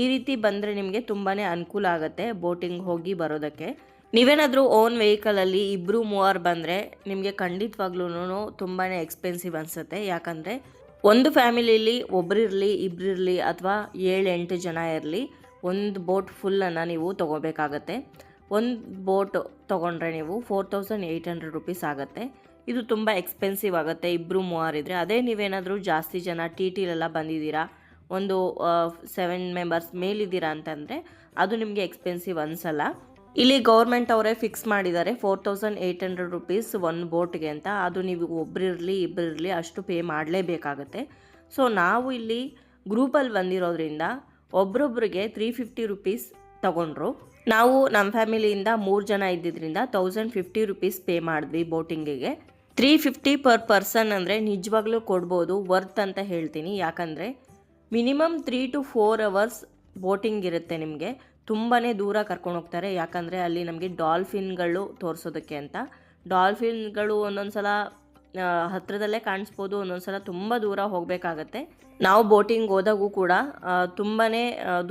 ಈ ರೀತಿ ಬಂದರೆ ನಿಮಗೆ ತುಂಬಾ ಅನುಕೂಲ ಆಗುತ್ತೆ ಬೋಟಿಂಗ್ ಹೋಗಿ ಬರೋದಕ್ಕೆ. ನೀವೇನಾದರೂ ಓನ್ ವೆಹಿಕಲಲ್ಲಿ ಇಬ್ಬರು ಮೂವರು ಬಂದರೆ ನಿಮಗೆ ಖಂಡಿತವಾಗ್ಲೂ ತುಂಬಾ ಎಕ್ಸ್ಪೆನ್ಸಿವ್ ಅನಿಸುತ್ತೆ. ಯಾಕಂದರೆ ಒಂದು ಫ್ಯಾಮಿಲಿಲಿ ಒಬ್ಬರಿರಲಿ ಇಬ್ಬರಿರಲಿ ಅಥವಾ ಏಳು ಎಂಟು ಜನ ಇರಲಿ, ಒಂದು ಬೋಟ್ ಫುಲ್ಲನ್ನು ನೀವು ತೊಗೋಬೇಕಾಗತ್ತೆ. ಒಂದು ಬೋಟ್ ತೊಗೊಂಡ್ರೆ ನೀವು four thousand eight hundred rupees ಆಗುತ್ತೆ. ಇದು ತುಂಬ ಎಕ್ಸ್ಪೆನ್ಸಿವ್ ಆಗುತ್ತೆ ಇಬ್ಬರು ಮೂವರಿದ್ರೆ ಅದೇ ನೀವೇನಾದರೂ ಜಾಸ್ತಿ ಜನ ಟಿ ಟಿಲೆಲ್ಲ ಬಂದಿದ್ದೀರಾ, ಒಂದು ಸೆವೆನ್ ಮೆಂಬರ್ಸ್ ಮೇಲಿದ್ದೀರಾ ಅಂತಂದರೆ ಅದು ನಿಮಗೆ ಎಕ್ಸ್ಪೆನ್ಸಿವ್ ಅನಿಸಲ್ಲ. ಇಲ್ಲಿ ಗೌರ್ಮೆಂಟ್ ಅವರೇ ಫಿಕ್ಸ್ ಮಾಡಿದ್ದಾರೆ. Four thousand eight hundred rupees one ಬೋಟ್ಗೆ ಅಂತ. ಅದು ನೀವು ಒಬ್ಬರಿರಲಿ ಇಬ್ಬರಿರಲಿ ಅಷ್ಟು ಪೇ ಮಾಡಲೇಬೇಕಾಗತ್ತೆ. ಸೊ ನಾವು ಇಲ್ಲಿ ಗ್ರೂಪಲ್ಲಿ ಬಂದಿರೋದ್ರಿಂದ ಒಬ್ರೊಬ್ರಿಗೆ ತ್ರೀ ಫಿಫ್ಟಿ ರುಪೀಸ್ ತಗೊಂಡ್ರು. ನಾವು ನಮ್ಮ ಫ್ಯಾಮಿಲಿಯಿಂದ ಮೂರು ಜನ ಇದ್ದಿದ್ದರಿಂದ ತೌಸಂಡ್ ಫಿಫ್ಟಿ ರುಪೀಸ್ ಪೇ ಮಾಡಿದ್ವಿ ಬೋಟಿಂಗಿಗೆ. ತ್ರೀ ಫಿಫ್ಟಿ ಪರ್ ಪರ್ಸನ್ ಅಂದರೆ ನಿಜವಾಗ್ಲೂ ಕೊಡ್ಬೋದು ವರ್ತ್ ಅಂತ ಹೇಳ್ತೀನಿ. ಯಾಕಂದರೆ minimum three to four hours boating ಇರುತ್ತೆ ನಿಮಗೆ. ತುಂಬಾ ದೂರ ಕರ್ಕೊಂಡು ಹೋಗ್ತಾರೆ. ಯಾಕಂದರೆ ಅಲ್ಲಿ ನಮಗೆ ಡಾಲ್ಫಿನ್ಗಳು ತೋರಿಸೋದಕ್ಕೆ ಅಂತ. ಡಾಲ್ಫಿನ್ಗಳು ಒಂದೊಂದು ಸಲ ಹತ್ತಿರದಲ್ಲೇ ಕಾಣಿಸ್ಬೋದು ಒಂದೊಂದು ಸಲ ತುಂಬ ದೂರ ಹೋಗಬೇಕಾಗತ್ತೆ. ನಾವು ಬೋಟಿಂಗ್ ಹೋದಾಗೂ ಕೂಡ ತುಂಬಾ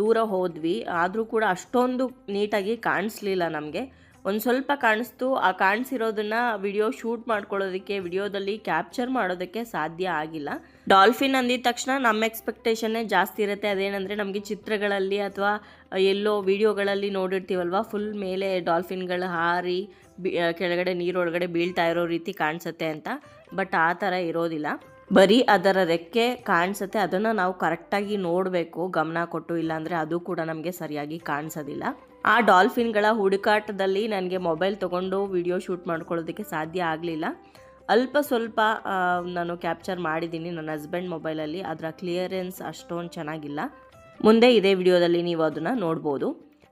ದೂರ ಹೋದ್ವಿ. ಆದರೂ ಕೂಡ ಅಷ್ಟೊಂದು ನೀಟಾಗಿ ಕಾಣಿಸ್ಲಿಲ್ಲ ನಮಗೆ. ಒಂದು ಸ್ವಲ್ಪ ಕಾಣಿಸ್ತು. ಆ ಕಾಣಿಸಿರೋದನ್ನು ವಿಡಿಯೋ ಶೂಟ್ ಮಾಡ್ಕೊಳ್ಳೋದಕ್ಕೆ, ವಿಡಿಯೋದಲ್ಲಿ ಕ್ಯಾಪ್ಚರ್ ಮಾಡೋದಕ್ಕೆ ಸಾಧ್ಯ ಆಗಿಲ್ಲ. ಡಾಲ್ಫಿನ್ ಅಂದಿದ ತಕ್ಷಣ ನಮ್ಮ ಎಕ್ಸ್ಪೆಕ್ಟೇಷನ್ನೇ ಜಾಸ್ತಿ ಇರುತ್ತೆ. ಅದೇನಂದರೆ ನಮಗೆ ಚಿತ್ರಗಳಲ್ಲಿ ಅಥವಾ ಎಲ್ಲೋ ವಿಡಿಯೋಗಳಲ್ಲಿ ನೋಡಿರ್ತೀವಲ್ವ? ಫುಲ್ ಮೇಲೆ ಡಾಲ್ಫಿನ್ಗಳು ಹಾರಿ, ಬಿ ಕೆಳಗಡೆ ನೀರೊಳಗಡೆ ಬೀಳ್ತಾ ಇರೋ ರೀತಿ ಕಾಣಿಸುತ್ತೆ ಅಂತ. ಬಟ್ ಆ ಥರ ಇರೋದಿಲ್ಲ. ಬರೀ ಅದರ ರೆಕ್ಕೆ ಕಾಣಿಸುತ್ತೆ. ಅದನ್ನು ನಾವು ಕರೆಕ್ಟಾಗಿ ನೋಡಬೇಕು, ಗಮನ ಕೊಟ್ಟು. ಇಲ್ಲಾಂದರೆ ಅದು ಕೂಡ ನಮಗೆ ಸರಿಯಾಗಿ ಕಾಣಿಸೋದಿಲ್ಲ. ಆ ಡಾಲ್ಫಿನ್ಗಳ ಹುಡುಕಾಟದಲ್ಲಿ ನನಗೆ ಮೊಬೈಲ್ ತೊಗೊಂಡು ವಿಡಿಯೋ ಶೂಟ್ ಮಾಡ್ಕೊಳ್ಳೋದಕ್ಕೆ ಸಾಧ್ಯ ಆಗಲಿಲ್ಲ. ಅಲ್ಪ ಸ್ವಲ್ಪ ನಾನು ಕ್ಯಾಪ್ಚರ್ ಮಾಡಿದ್ದೀನಿ ನನ್ನ ಹಸ್ಬೆಂಡ್ ಮೊಬೈಲಲ್ಲಿ ಅದರ ಕ್ಲಿಯರೆನ್ಸ್ ಅಷ್ಟೊಂದು ಚೆನ್ನಾಗಿಲ್ಲ. ಮುಂದೆ ಇದೇ ವಿಡಿಯೋದಲ್ಲಿ ನೀವು ಅದನ್ನು ನೋಡ್ಬೋದು.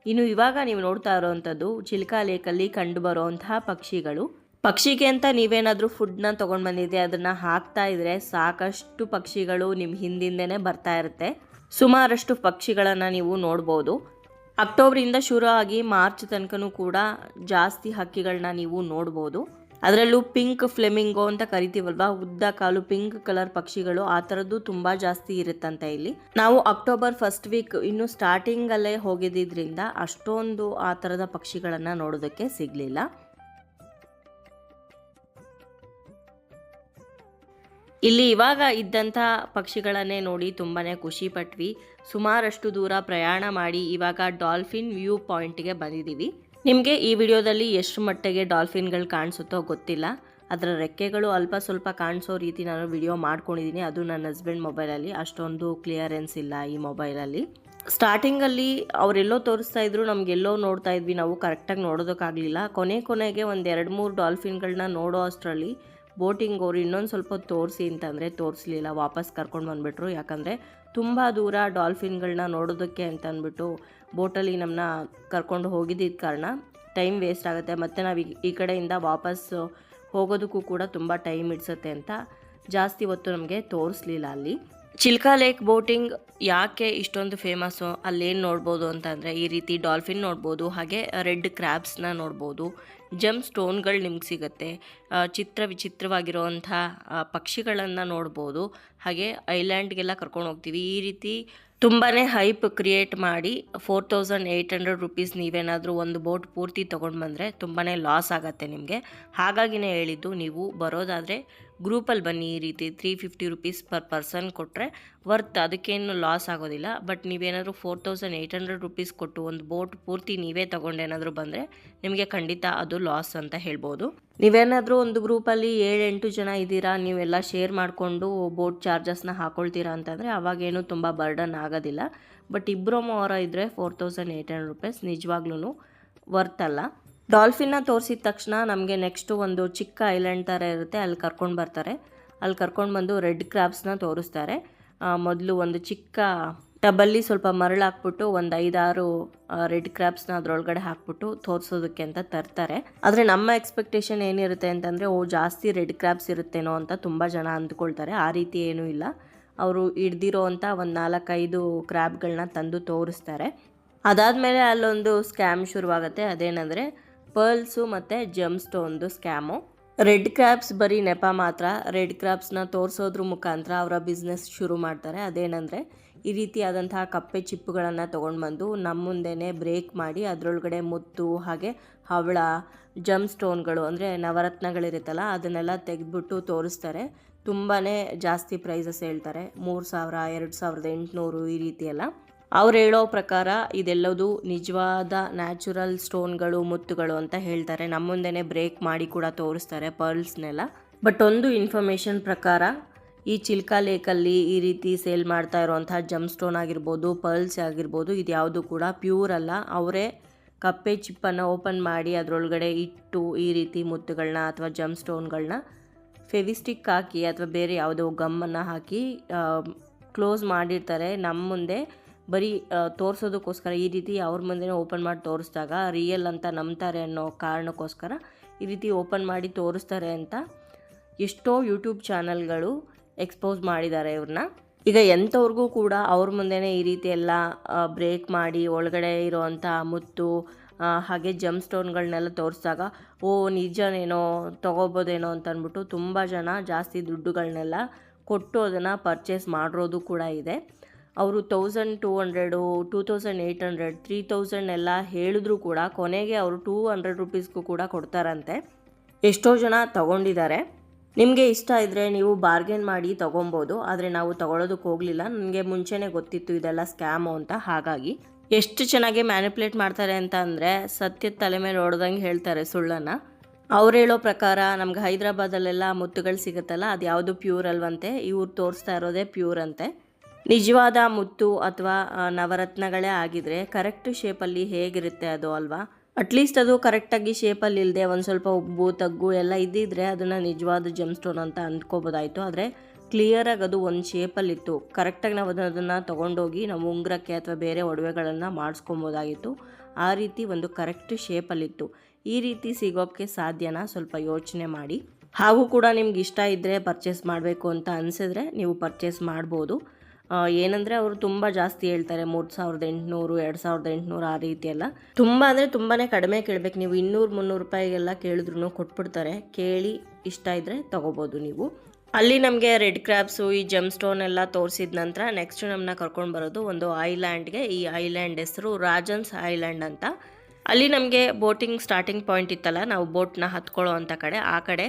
ಇನ್ನು ಇವಾಗ ನೀವು ನೋಡ್ತಾ ಇರೋವಂಥದ್ದು ಚಿಲ್ಕಾ ಲೇಕಲ್ಲಿ ಕಂಡು ಬರುವಂತಹ ಪಕ್ಷಿಗಳು. ಪಕ್ಷಿಗೆ ಅಂತ ನೀವೇನಾದರೂ ಫುಡ್ನ ತೊಗೊಂಡು ಬಂದಿದ್ದೆ, ಅದನ್ನು ಹಾಕ್ತಾ ಇದ್ರೆ ಸಾಕಷ್ಟು ಪಕ್ಷಿಗಳು ನಿಮ್ಮ ಹಿಂದಿಂದನೇ ಬರ್ತಾ ಇರುತ್ತೆ. ಸುಮಾರಷ್ಟು ಪಕ್ಷಿಗಳನ್ನು ನೀವು ನೋಡ್ಬೋದು. ಅಕ್ಟೋಬರಿಂದ ಶುರು ಆಗಿ ಮಾರ್ಚ್ ತನಕನೂ ಕೂಡ ಜಾಸ್ತಿ ಹಕ್ಕಿಗಳನ್ನ ನೀವು ನೋಡ್ಬೋದು. ಅದರಲ್ಲೂ ಪಿಂಕ್ ಫ್ಲೆಮಿಂಗೋ ಅಂತ ಕರಿತೀವಲ್ವಾ? ಉದ್ದ ಕಾಲು ಪಿಂಕ್ ಕಲರ್ ಪಕ್ಷಿಗಳು ಆ ಥರದ್ದು ತುಂಬ ಜಾಸ್ತಿ ಇರುತ್ತಂತೆ ಇಲ್ಲಿ. ನಾವು ಅಕ್ಟೋಬರ್ ಫಸ್ಟ್ ವೀಕ್ ಇನ್ನು ಸ್ಟಾರ್ಟಿಂಗಲ್ಲೇ ಹೋಗಿದ್ದಿದ್ರಿಂದ ಅಷ್ಟೊಂದು ಆ ಥರದ ಪಕ್ಷಿಗಳನ್ನು ನೋಡೋದಕ್ಕೆ ಸಿಗಲಿಲ್ಲ. ಇಲ್ಲಿ ಇವಾಗ ಇದ್ದಂಥ ಪಕ್ಷಿಗಳನ್ನೇ ನೋಡಿ ತುಂಬಾ ಖುಷಿ ಪಟ್ವಿ. ಸುಮಾರಷ್ಟು ದೂರ ಪ್ರಯಾಣ ಮಾಡಿ ಇವಾಗ ಡಾಲ್ಫಿನ್ ವ್ಯೂ ಪಾಯಿಂಟ್ಗೆ ಬಂದಿದ್ದೀವಿ. ನಿಮಗೆ ಈ ವಿಡಿಯೋದಲ್ಲಿ ಎಷ್ಟು ಮಟ್ಟಿಗೆ ಡಾಲ್ಫಿನ್ಗಳು ಕಾಣಿಸುತ್ತೋ ಗೊತ್ತಿಲ್ಲ. ಅದರ ರೆಕ್ಕೆಗಳು ಅಲ್ಪ ಸ್ವಲ್ಪ ಕಾಣಿಸೋ ರೀತಿ ನಾನು ವಿಡಿಯೋ ಮಾಡ್ಕೊಂಡಿದ್ದೀನಿ. ಅದು ನನ್ನ ಹಸ್ಬೆಂಡ್ ಮೊಬೈಲಲ್ಲಿ. ಅಷ್ಟೊಂದು ಕ್ಲಿಯರೆನ್ಸ್ ಇಲ್ಲ ಈ ಮೊಬೈಲಲ್ಲಿ. ಸ್ಟಾರ್ಟಿಂಗಲ್ಲಿ ಅವರೆಲ್ಲೋ ತೋರಿಸ್ತಾ ಇದ್ರು, ನಮಗೆಲ್ಲೋ ನೋಡ್ತಾ ಇದ್ವಿ. ನಾವು ಕರೆಕ್ಟಾಗಿ ನೋಡೋದಕ್ಕಾಗಲಿಲ್ಲ. ಕೊನೆ ಕೊನೆಗೆ ಒಂದು ಎರಡು ಮೂರು ಡಾಲ್ಫಿನ್ಗಳನ್ನ ನೋಡೋ ಅಷ್ಟರಲ್ಲಿ ಬೋಟಿಂಗ್ ಅವ್ರು ಇನ್ನೊಂದು ಸ್ವಲ್ಪ ತೋರಿಸಿ ಅಂತಂದರೆ ತೋರಿಸ್ಲಿಲ್ಲ. ವಾಪಸ್ ಕರ್ಕೊಂಡು ಬಂದುಬಿಟ್ರು. ಯಾಕಂದರೆ ತುಂಬ ದೂರ ಡಾಲ್ಫಿನ್ಗಳನ್ನ ನೋಡೋದಕ್ಕೆ ಅಂತ ಅಂದ್ಬಿಟ್ಟು ಬೋಟಲ್ಲಿ ನಮ್ಮನ್ನ ಕರ್ಕೊಂಡು ಹೋಗಿದ್ದಿದ್ದ ಕಾರಣ ಟೈಮ್ ವೇಸ್ಟ್ ಆಗುತ್ತೆ. ಮತ್ತು ನಾವು ಈ- ಕಡೆಯಿಂದ ವಾಪಸ್ ಹೋಗೋದಕ್ಕೂ ಕೂಡ ತುಂಬ ಟೈಮ್ ಇಡ್ಸುತ್ತೆ ಅಂತ ಜಾಸ್ತಿ ಹೊತ್ತು ನಮಗೆ ತೋರಿಸ್ಲಿಲ್ಲ ಅಲ್ಲಿ. ಚಿಲ್ಕಾ ಲೇಕ್ ಬೋಟಿಂಗ್ ಯಾಕೆ ಇಷ್ಟೊಂದು ಫೇಮಸ್ಸು ಅಲ್ಲೇನು ನೋಡ್ಬೋದು ಅಂತಂದರೆ ಈ ರೀತಿ ಡಾಲ್ಫಿನ್ ನೋಡ್ಬೋದು, ಹಾಗೆ ರೆಡ್ ಕ್ರ್ಯಾಬ್ಸ್ನ ನೋಡ್ಬೋದು. ಜಮ್ ಸ್ಟೋನ್ಗಳು ನಿಮ್ಗೆ ಸಿಗುತ್ತೆ. ಚಿತ್ರ ವಿಚಿತ್ರವಾಗಿರುವಂಥ ಪಕ್ಷಿಗಳನ್ನು ನೋಡ್ಬೋದು. ಹಾಗೆ ಐಲ್ಯಾಂಡ್ಗೆಲ್ಲ ಕರ್ಕೊಂಡು ಹೋಗ್ತೀವಿ. ಈ ರೀತಿ ತುಂಬಾ ಹೈಪ್ ಕ್ರಿಯೇಟ್ ಮಾಡಿ four thousand eight hundred rupees ನೀವೇನಾದರೂ ಒಂದು ಬೋಟ್ ಪೂರ್ತಿ ತೊಗೊಂಡು ಬಂದರೆ ತುಂಬಾ ಲಾಸ್ ಆಗುತ್ತೆ ನಿಮಗೆ. ಹಾಗಾಗಿನೇ ಹೇಳಿದ್ದು, ನೀವು ಬರೋದಾದರೆ ಗ್ರೂಪಲ್ಲಿ ಬನ್ನಿ ಈ ರೀತಿ three fifty rupees per person ಕೊಟ್ಟರೆ ವರ್ತ್ ಅದಕ್ಕೇನು ಲಾಸ್ ಆಗೋದಿಲ್ಲ. ಬಟ್ ನೀವೇನಾದರೂ four thousand eight hundred rupees ಕೊಟ್ಟು ಒಂದು ಬೋಟ್ ಪೂರ್ತಿ ನೀವೇ ತೊಗೊಂಡೇನಾದರೂ ಬಂದರೆ ನಿಮಗೆ ಖಂಡಿತ ಅದು ಲಾಸ್ ಅಂತ ಹೇಳ್ಬೋದು. ನೀವೇನಾದರೂ ಒಂದು ಗ್ರೂಪಲ್ಲಿ ಏಳೆಂಟು ಜನ ಇದ್ದೀರಾ, ನೀವೆಲ್ಲ ಶೇರ್ ಮಾಡಿಕೊಂಡು ಬೋಟ್ ಚಾರ್ಜಸ್ನ ಹಾಕೊಳ್ತೀರಾ ಅಂತಂದರೆ ಅವಾಗೇನು ತುಂಬ ಬರ್ಡನ್ ಆಗೋದಿಲ್ಲ. ಬಟ್ ಇಬ್ಬರು ಮೂವರ ಇದ್ದರೆ four thousand eight hundred rupees ನಿಜವಾಗ್ಲೂ ವರ್ತ್ ಅಲ್ಲ. ಡಾಲ್ಫಿನ್ನ ತೋರಿಸಿದ ತಕ್ಷಣ ನಮಗೆ ನೆಕ್ಸ್ಟು ಒಂದು ಚಿಕ್ಕ ಐಲ್ಯಾಂಡ್ ಥರ ಇರುತ್ತೆ. ಅಲ್ಲಿ ಕರ್ಕೊಂಡು ಬರ್ತಾರೆ. ಅಲ್ಲಿ ಕರ್ಕೊಂಡು ಬಂದು ರೆಡ್ ಕ್ರಾಬ್ಸ್ನ ತೋರಿಸ್ತಾರೆ. ಮೊದಲು ಒಂದು ಚಿಕ್ಕ ಟಬಲ್ಲಿ ಸ್ವಲ್ಪ ಮರಳು ಹಾಕ್ಬಿಟ್ಟು ಒಂದು ಐದಾರು ರೆಡ್ ಕ್ರಾಬ್ಸ್ನ ಅದರೊಳಗಡೆ ಹಾಕ್ಬಿಟ್ಟು ತೋರಿಸೋದಕ್ಕೆ ಅಂತ ತರ್ತಾರೆ. ಆದರೆ ನಮ್ಮ ಎಕ್ಸ್ಪೆಕ್ಟೇಷನ್ ಏನಿರುತ್ತೆ ಅಂತಂದರೆ, ಓ, ಜಾಸ್ತಿ ರೆಡ್ ಕ್ರಾಬ್ಸ್ ಇರುತ್ತೇನೋ ಅಂತ ತುಂಬ ಜನ ಅಂದ್ಕೊಳ್ತಾರೆ. ಆ ರೀತಿ ಏನೂ ಇಲ್ಲ. ಅವರು ಹಿಡ್ದಿರೋ ಅಂಥ ಒಂದು ನಾಲ್ಕೈದು ಕ್ರ್ಯಾಬ್ಗಳನ್ನ ತಂದು ತೋರಿಸ್ತಾರೆ. ಅದಾದಮೇಲೆ ಅಲ್ಲೊಂದು ಸ್ಕ್ಯಾಮ್ ಶುರುವಾಗುತ್ತೆ. ಅದೇನೆಂದರೆ ಪರ್ಲ್ಸು ಮತ್ತು ಜಮ್ ಸ್ಟೋನ್ದು ಸ್ಕ್ಯಾಮು. ರೆಡ್ ಕ್ರಾಪ್ಸ್ ಬರೀ ನೆಪ ಮಾತ್ರ. ರೆಡ್ ಕ್ರಾಪ್ಸ್ನ ತೋರಿಸೋದ್ರ ಮುಖಾಂತರ ಅವರ ಬಿಸ್ನೆಸ್ ಶುರು ಮಾಡ್ತಾರೆ. ಅದೇನೆಂದರೆ, ಈ ರೀತಿಯಾದಂತಹ ಕಪ್ಪೆ ಚಿಪ್ಪುಗಳನ್ನು ತೊಗೊಂಡು ಬಂದು ನಮ್ಮ ಮುಂದೆನೇ ಬ್ರೇಕ್ ಮಾಡಿ ಅದರೊಳಗಡೆ ಮುತ್ತು, ಹಾಗೆ ಹವಳ ಜಮ್ ಸ್ಟೋನ್ಗಳು ಅಂದರೆ ನವರತ್ನಗಳಿರುತ್ತಲ್ಲ, ಅದನ್ನೆಲ್ಲ ತೆಗೆದ್ಬಿಟ್ಟು ತೋರಿಸ್ತಾರೆ. ತುಂಬಾ ಜಾಸ್ತಿ ಪ್ರೈಸಸ್ ಹೇಳ್ತಾರೆ. ಮೂರು ಸಾವಿರ, ಎರಡು ಸಾವಿರದ ಎಂಟುನೂರು ಈ ರೀತಿಯೆಲ್ಲ. ಅವ್ರು ಹೇಳೋ ಪ್ರಕಾರ ಇದೆಲ್ಲದು ನಿಜವಾದ ನ್ಯಾಚುರಲ್ ಸ್ಟೋನ್ಗಳು, ಮುತ್ತುಗಳು ಅಂತ ಹೇಳ್ತಾರೆ. ನಮ್ಮ ಬ್ರೇಕ್ ಮಾಡಿ ಕೂಡ ತೋರಿಸ್ತಾರೆ ಪರ್ಲ್ಸ್ನೆಲ್ಲ. ಬಟ್ ಒಂದು ಇನ್ಫಾರ್ಮೇಷನ್ ಪ್ರಕಾರ ಈ ಚಿಲ್ಕಾ ಲೇಕಲ್ಲಿ ಈ ರೀತಿ ಸೇಲ್ ಮಾಡ್ತಾ ಇರುವಂಥ ಜಮ್ ಸ್ಟೋನ್ ಆಗಿರ್ಬೋದು, ಪರ್ಲ್ಸ್ ಆಗಿರ್ಬೋದು, ಇದು ಯಾವುದು ಕೂಡ ಪ್ಯೂರ್ ಅಲ್ಲ. ಅವರೇ ಕಪ್ಪೆ ಚಿಪ್ಪನ್ನು ಓಪನ್ ಮಾಡಿ ಅದರೊಳಗಡೆ ಇಟ್ಟು ಈ ರೀತಿ ಮುತ್ತುಗಳನ್ನ ಅಥವಾ ಜಮ್ ಸ್ಟೋನ್ಗಳನ್ನ ಫೆವಿಸ್ಟಿಕ್ ಹಾಕಿ ಅಥವಾ ಬೇರೆ ಯಾವುದೋ ಗಮ್ಮನ್ನು ಹಾಕಿ ಕ್ಲೋಸ್ ಮಾಡಿರ್ತಾರೆ. ನಮ್ಮ ಮುಂದೆ ಬರೀ ತೋರಿಸೋದಕ್ಕೋಸ್ಕರ, ಈ ರೀತಿ ಅವ್ರ ಮುಂದೆನೇ ಓಪನ್ ಮಾಡಿ ತೋರಿಸಿದಾಗ ರಿಯಲ್ ಅಂತ ನಂಬ್ತಾರೆ ಅನ್ನೋ ಕಾರಣಕ್ಕೋಸ್ಕರ ಈ ರೀತಿ ಓಪನ್ ಮಾಡಿ ತೋರಿಸ್ತಾರೆ ಅಂತ ಎಷ್ಟೋ ಯೂಟ್ಯೂಬ್ ಚಾನಲ್ಗಳು ಎಕ್ಸ್ಪೋಸ್ ಮಾಡಿದ್ದಾರೆ ಇವ್ರನ್ನ. ಈಗ ಎಂಥವ್ರಿಗೂ ಕೂಡ ಅವ್ರ ಮುಂದೆನೇ ಈ ರೀತಿ ಎಲ್ಲ ಬ್ರೇಕ್ ಮಾಡಿ ಒಳಗಡೆ ಇರೋವಂಥ ಮುತ್ತು ಹಾಗೆ ಜಮ್ ಸ್ಟೋನ್ಗಳನ್ನೆಲ್ಲ ತೋರಿಸಿದಾಗ, ಓ, ನಿಜನೇನೋ, ತೊಗೋಬೋದೇನೋ ಅಂತ ಅಂದ್ಬಿಟ್ಟು ತುಂಬ ಜನ ಜಾಸ್ತಿ ದುಡ್ಡುಗಳನ್ನೆಲ್ಲ ಕೊಟ್ಟು ಅದನ್ನು ಪರ್ಚೇಸ್ ಮಾಡಿರೋದು ಕೂಡ ಇದೆ. ಅವರು thousand two hundred, two thousand eight hundred, three thousand ಎಲ್ಲ ಹೇಳಿದ್ರು ಕೂಡ ಕೊನೆಗೆ ಅವರು ಟೂ ಹಂಡ್ರೆಡ್ ರುಪೀಸ್ಗೂ ಕೂಡ ಕೊಡ್ತಾರಂತೆ. ಎಷ್ಟೋ ಜನ ತಗೊಂಡಿದ್ದಾರೆ. ನಿಮಗೆ ಇಷ್ಟ ಇದ್ದರೆ ನೀವು ಬಾರ್ಗೇನ್ ಮಾಡಿ ತೊಗೊಬೋದು. ಆದರೆ ನಾವು ತೊಗೊಳೋದಕ್ಕೆ ಹೋಗಲಿಲ್ಲ. ನನಗೆ ಮುಂಚೆನೇ ಗೊತ್ತಿತ್ತು ಇದೆಲ್ಲ ಸ್ಕ್ಯಾಮು ಅಂತ. ಹಾಗಾಗಿ ಎಷ್ಟು ಚೆನ್ನಾಗಿ ಮ್ಯಾನಿಪ್ಯುಲೇಟ್ ಮಾಡ್ತಾರೆ ಅಂತ ಅಂದರೆ ಸತ್ಯದ ತಲೆ ಮೇಲೆ ಹೊಡೆದಂಗೆ ಹೇಳ್ತಾರೆ ಸುಳ್ಳನ್ನು. ಅವ್ರು ಹೇಳೋ ಪ್ರಕಾರ ನಮ್ಗೆ ಹೈದ್ರಾಬಾದಲ್ಲೆಲ್ಲ ಮುತ್ತುಗಳು ಸಿಗುತ್ತಲ್ಲ ಅದು ಯಾವುದು ಪ್ಯೂರ್ ಅಲ್ವಂತೆ. ಇವ್ರು ತೋರಿಸ್ತಾ ಇರೋದೇ ಪ್ಯೂರ್ ಅಂತೆ. ನಿಜವಾದ ಮುತ್ತು ಅಥವಾ ನವರತ್ನಗಳೇ ಆಗಿದ್ರೆ ಕರೆಕ್ಟ್ ಶೇಪಲ್ಲಿ ಹೇಗಿರುತ್ತೆ ಅದು ಅಲ್ವಾ? ಅಟ್ಲೀಸ್ಟ್ ಅದು ಕರೆಕ್ಟಾಗಿ ಶೇಪಲ್ಲಿ ಇಲ್ಲದೆ ಒಂದು ಸ್ವಲ್ಪ ಉಬ್ಬು, ತಗ್ಗು ಎಲ್ಲ ಇದ್ದಿದ್ರೆ ಅದನ್ನು ನಿಜವಾದ ಜಮ್ ಸ್ಟೋನ್ ಅಂತ ಅಂದ್ಕೋಬೋದಾಯಿತು. ಆದರೆ ಕ್ಲಿಯರಾಗಿ ಅದು ಒಂದು ಶೇಪಲ್ಲಿತ್ತು ಕರೆಕ್ಟಾಗಿ ನಾವು ಅದನ್ನು ತೊಗೊಂಡೋಗಿ ನಾವು ಉಂಗುರಕ್ಕೆ ಅಥವಾ ಬೇರೆ ಒಡವೆಗಳನ್ನು ಮಾಡಿಸ್ಕೊಬೋದಾಗಿತ್ತು. ಆ ರೀತಿ ಒಂದು ಕರೆಕ್ಟ್ ಶೇಪಲ್ಲಿತ್ತು ಈ ರೀತಿ ಸಿಗೋಕ್ಕೆ ಸಾಧ್ಯನಾ? ಸ್ವಲ್ಪ ಯೋಚನೆ ಮಾಡಿ. ಹಾಗೂ ಕೂಡ ನಿಮ್ಗೆ ಇಷ್ಟ ಇದ್ದರೆ ಪರ್ಚೇಸ್ ಮಾಡಬೇಕು ಅಂತ ಅನಿಸಿದ್ರೆ ನೀವು ಪರ್ಚೇಸ್ ಮಾಡ್ಬೋದು. ಏನಂದರೆ ಅವರು ತುಂಬ ಜಾಸ್ತಿ ಹೇಳ್ತಾರೆ ಮೂರು ಸಾವಿರದ ಎಂಟುನೂರು, ಎರಡು ಸಾವಿರದ ಎಂಟುನೂರು ಆ ರೀತಿ ಎಲ್ಲ. ತುಂಬ ಅಂದರೆ ತುಂಬಾ ಕಡಿಮೆ ಕೇಳಬೇಕು ನೀವು. ಇನ್ನೂರು ಮುನ್ನೂರು ರೂಪಾಯಿಗೆಲ್ಲ ಕೇಳಿದ್ರು ಕೊಟ್ಬಿಡ್ತಾರೆ. ಕೇಳಿ ಇಷ್ಟ ಇದ್ದರೆ ತೊಗೋಬೋದು ನೀವು. ಅಲ್ಲಿ ನಮಗೆ ರೆಡ್ ಕ್ರ್ಯಾಬ್ಸು ಈ ಜಮ್ ಸ್ಟೋನ್ ಎಲ್ಲ ತೋರಿಸಿದ ನಂತರ ನೆಕ್ಸ್ಟ್ ನಮ್ಮನ್ನ ಕರ್ಕೊಂಡು ಬರೋದು ಒಂದು ಐಲ್ಯಾಂಡ್ಗೆ. ಈ ಐಲ್ಯಾಂಡ್ ಹೆಸರು ರಾಜನ್ಸ್ ಐಲ್ಯಾಂಡ್ ಅಂತ. ಅಲ್ಲಿ ನಮಗೆ ಬೋಟಿಂಗ್ ಸ್ಟಾರ್ಟಿಂಗ್ ಪಾಯಿಂಟ್ ಇತ್ತಲ್ಲ, ನಾವು ಬೋಟ್ನ ಹತ್ಕೊಳ್ಳೋ ಅಂಥ ಕಡೆ, ಆ ಕಡೆ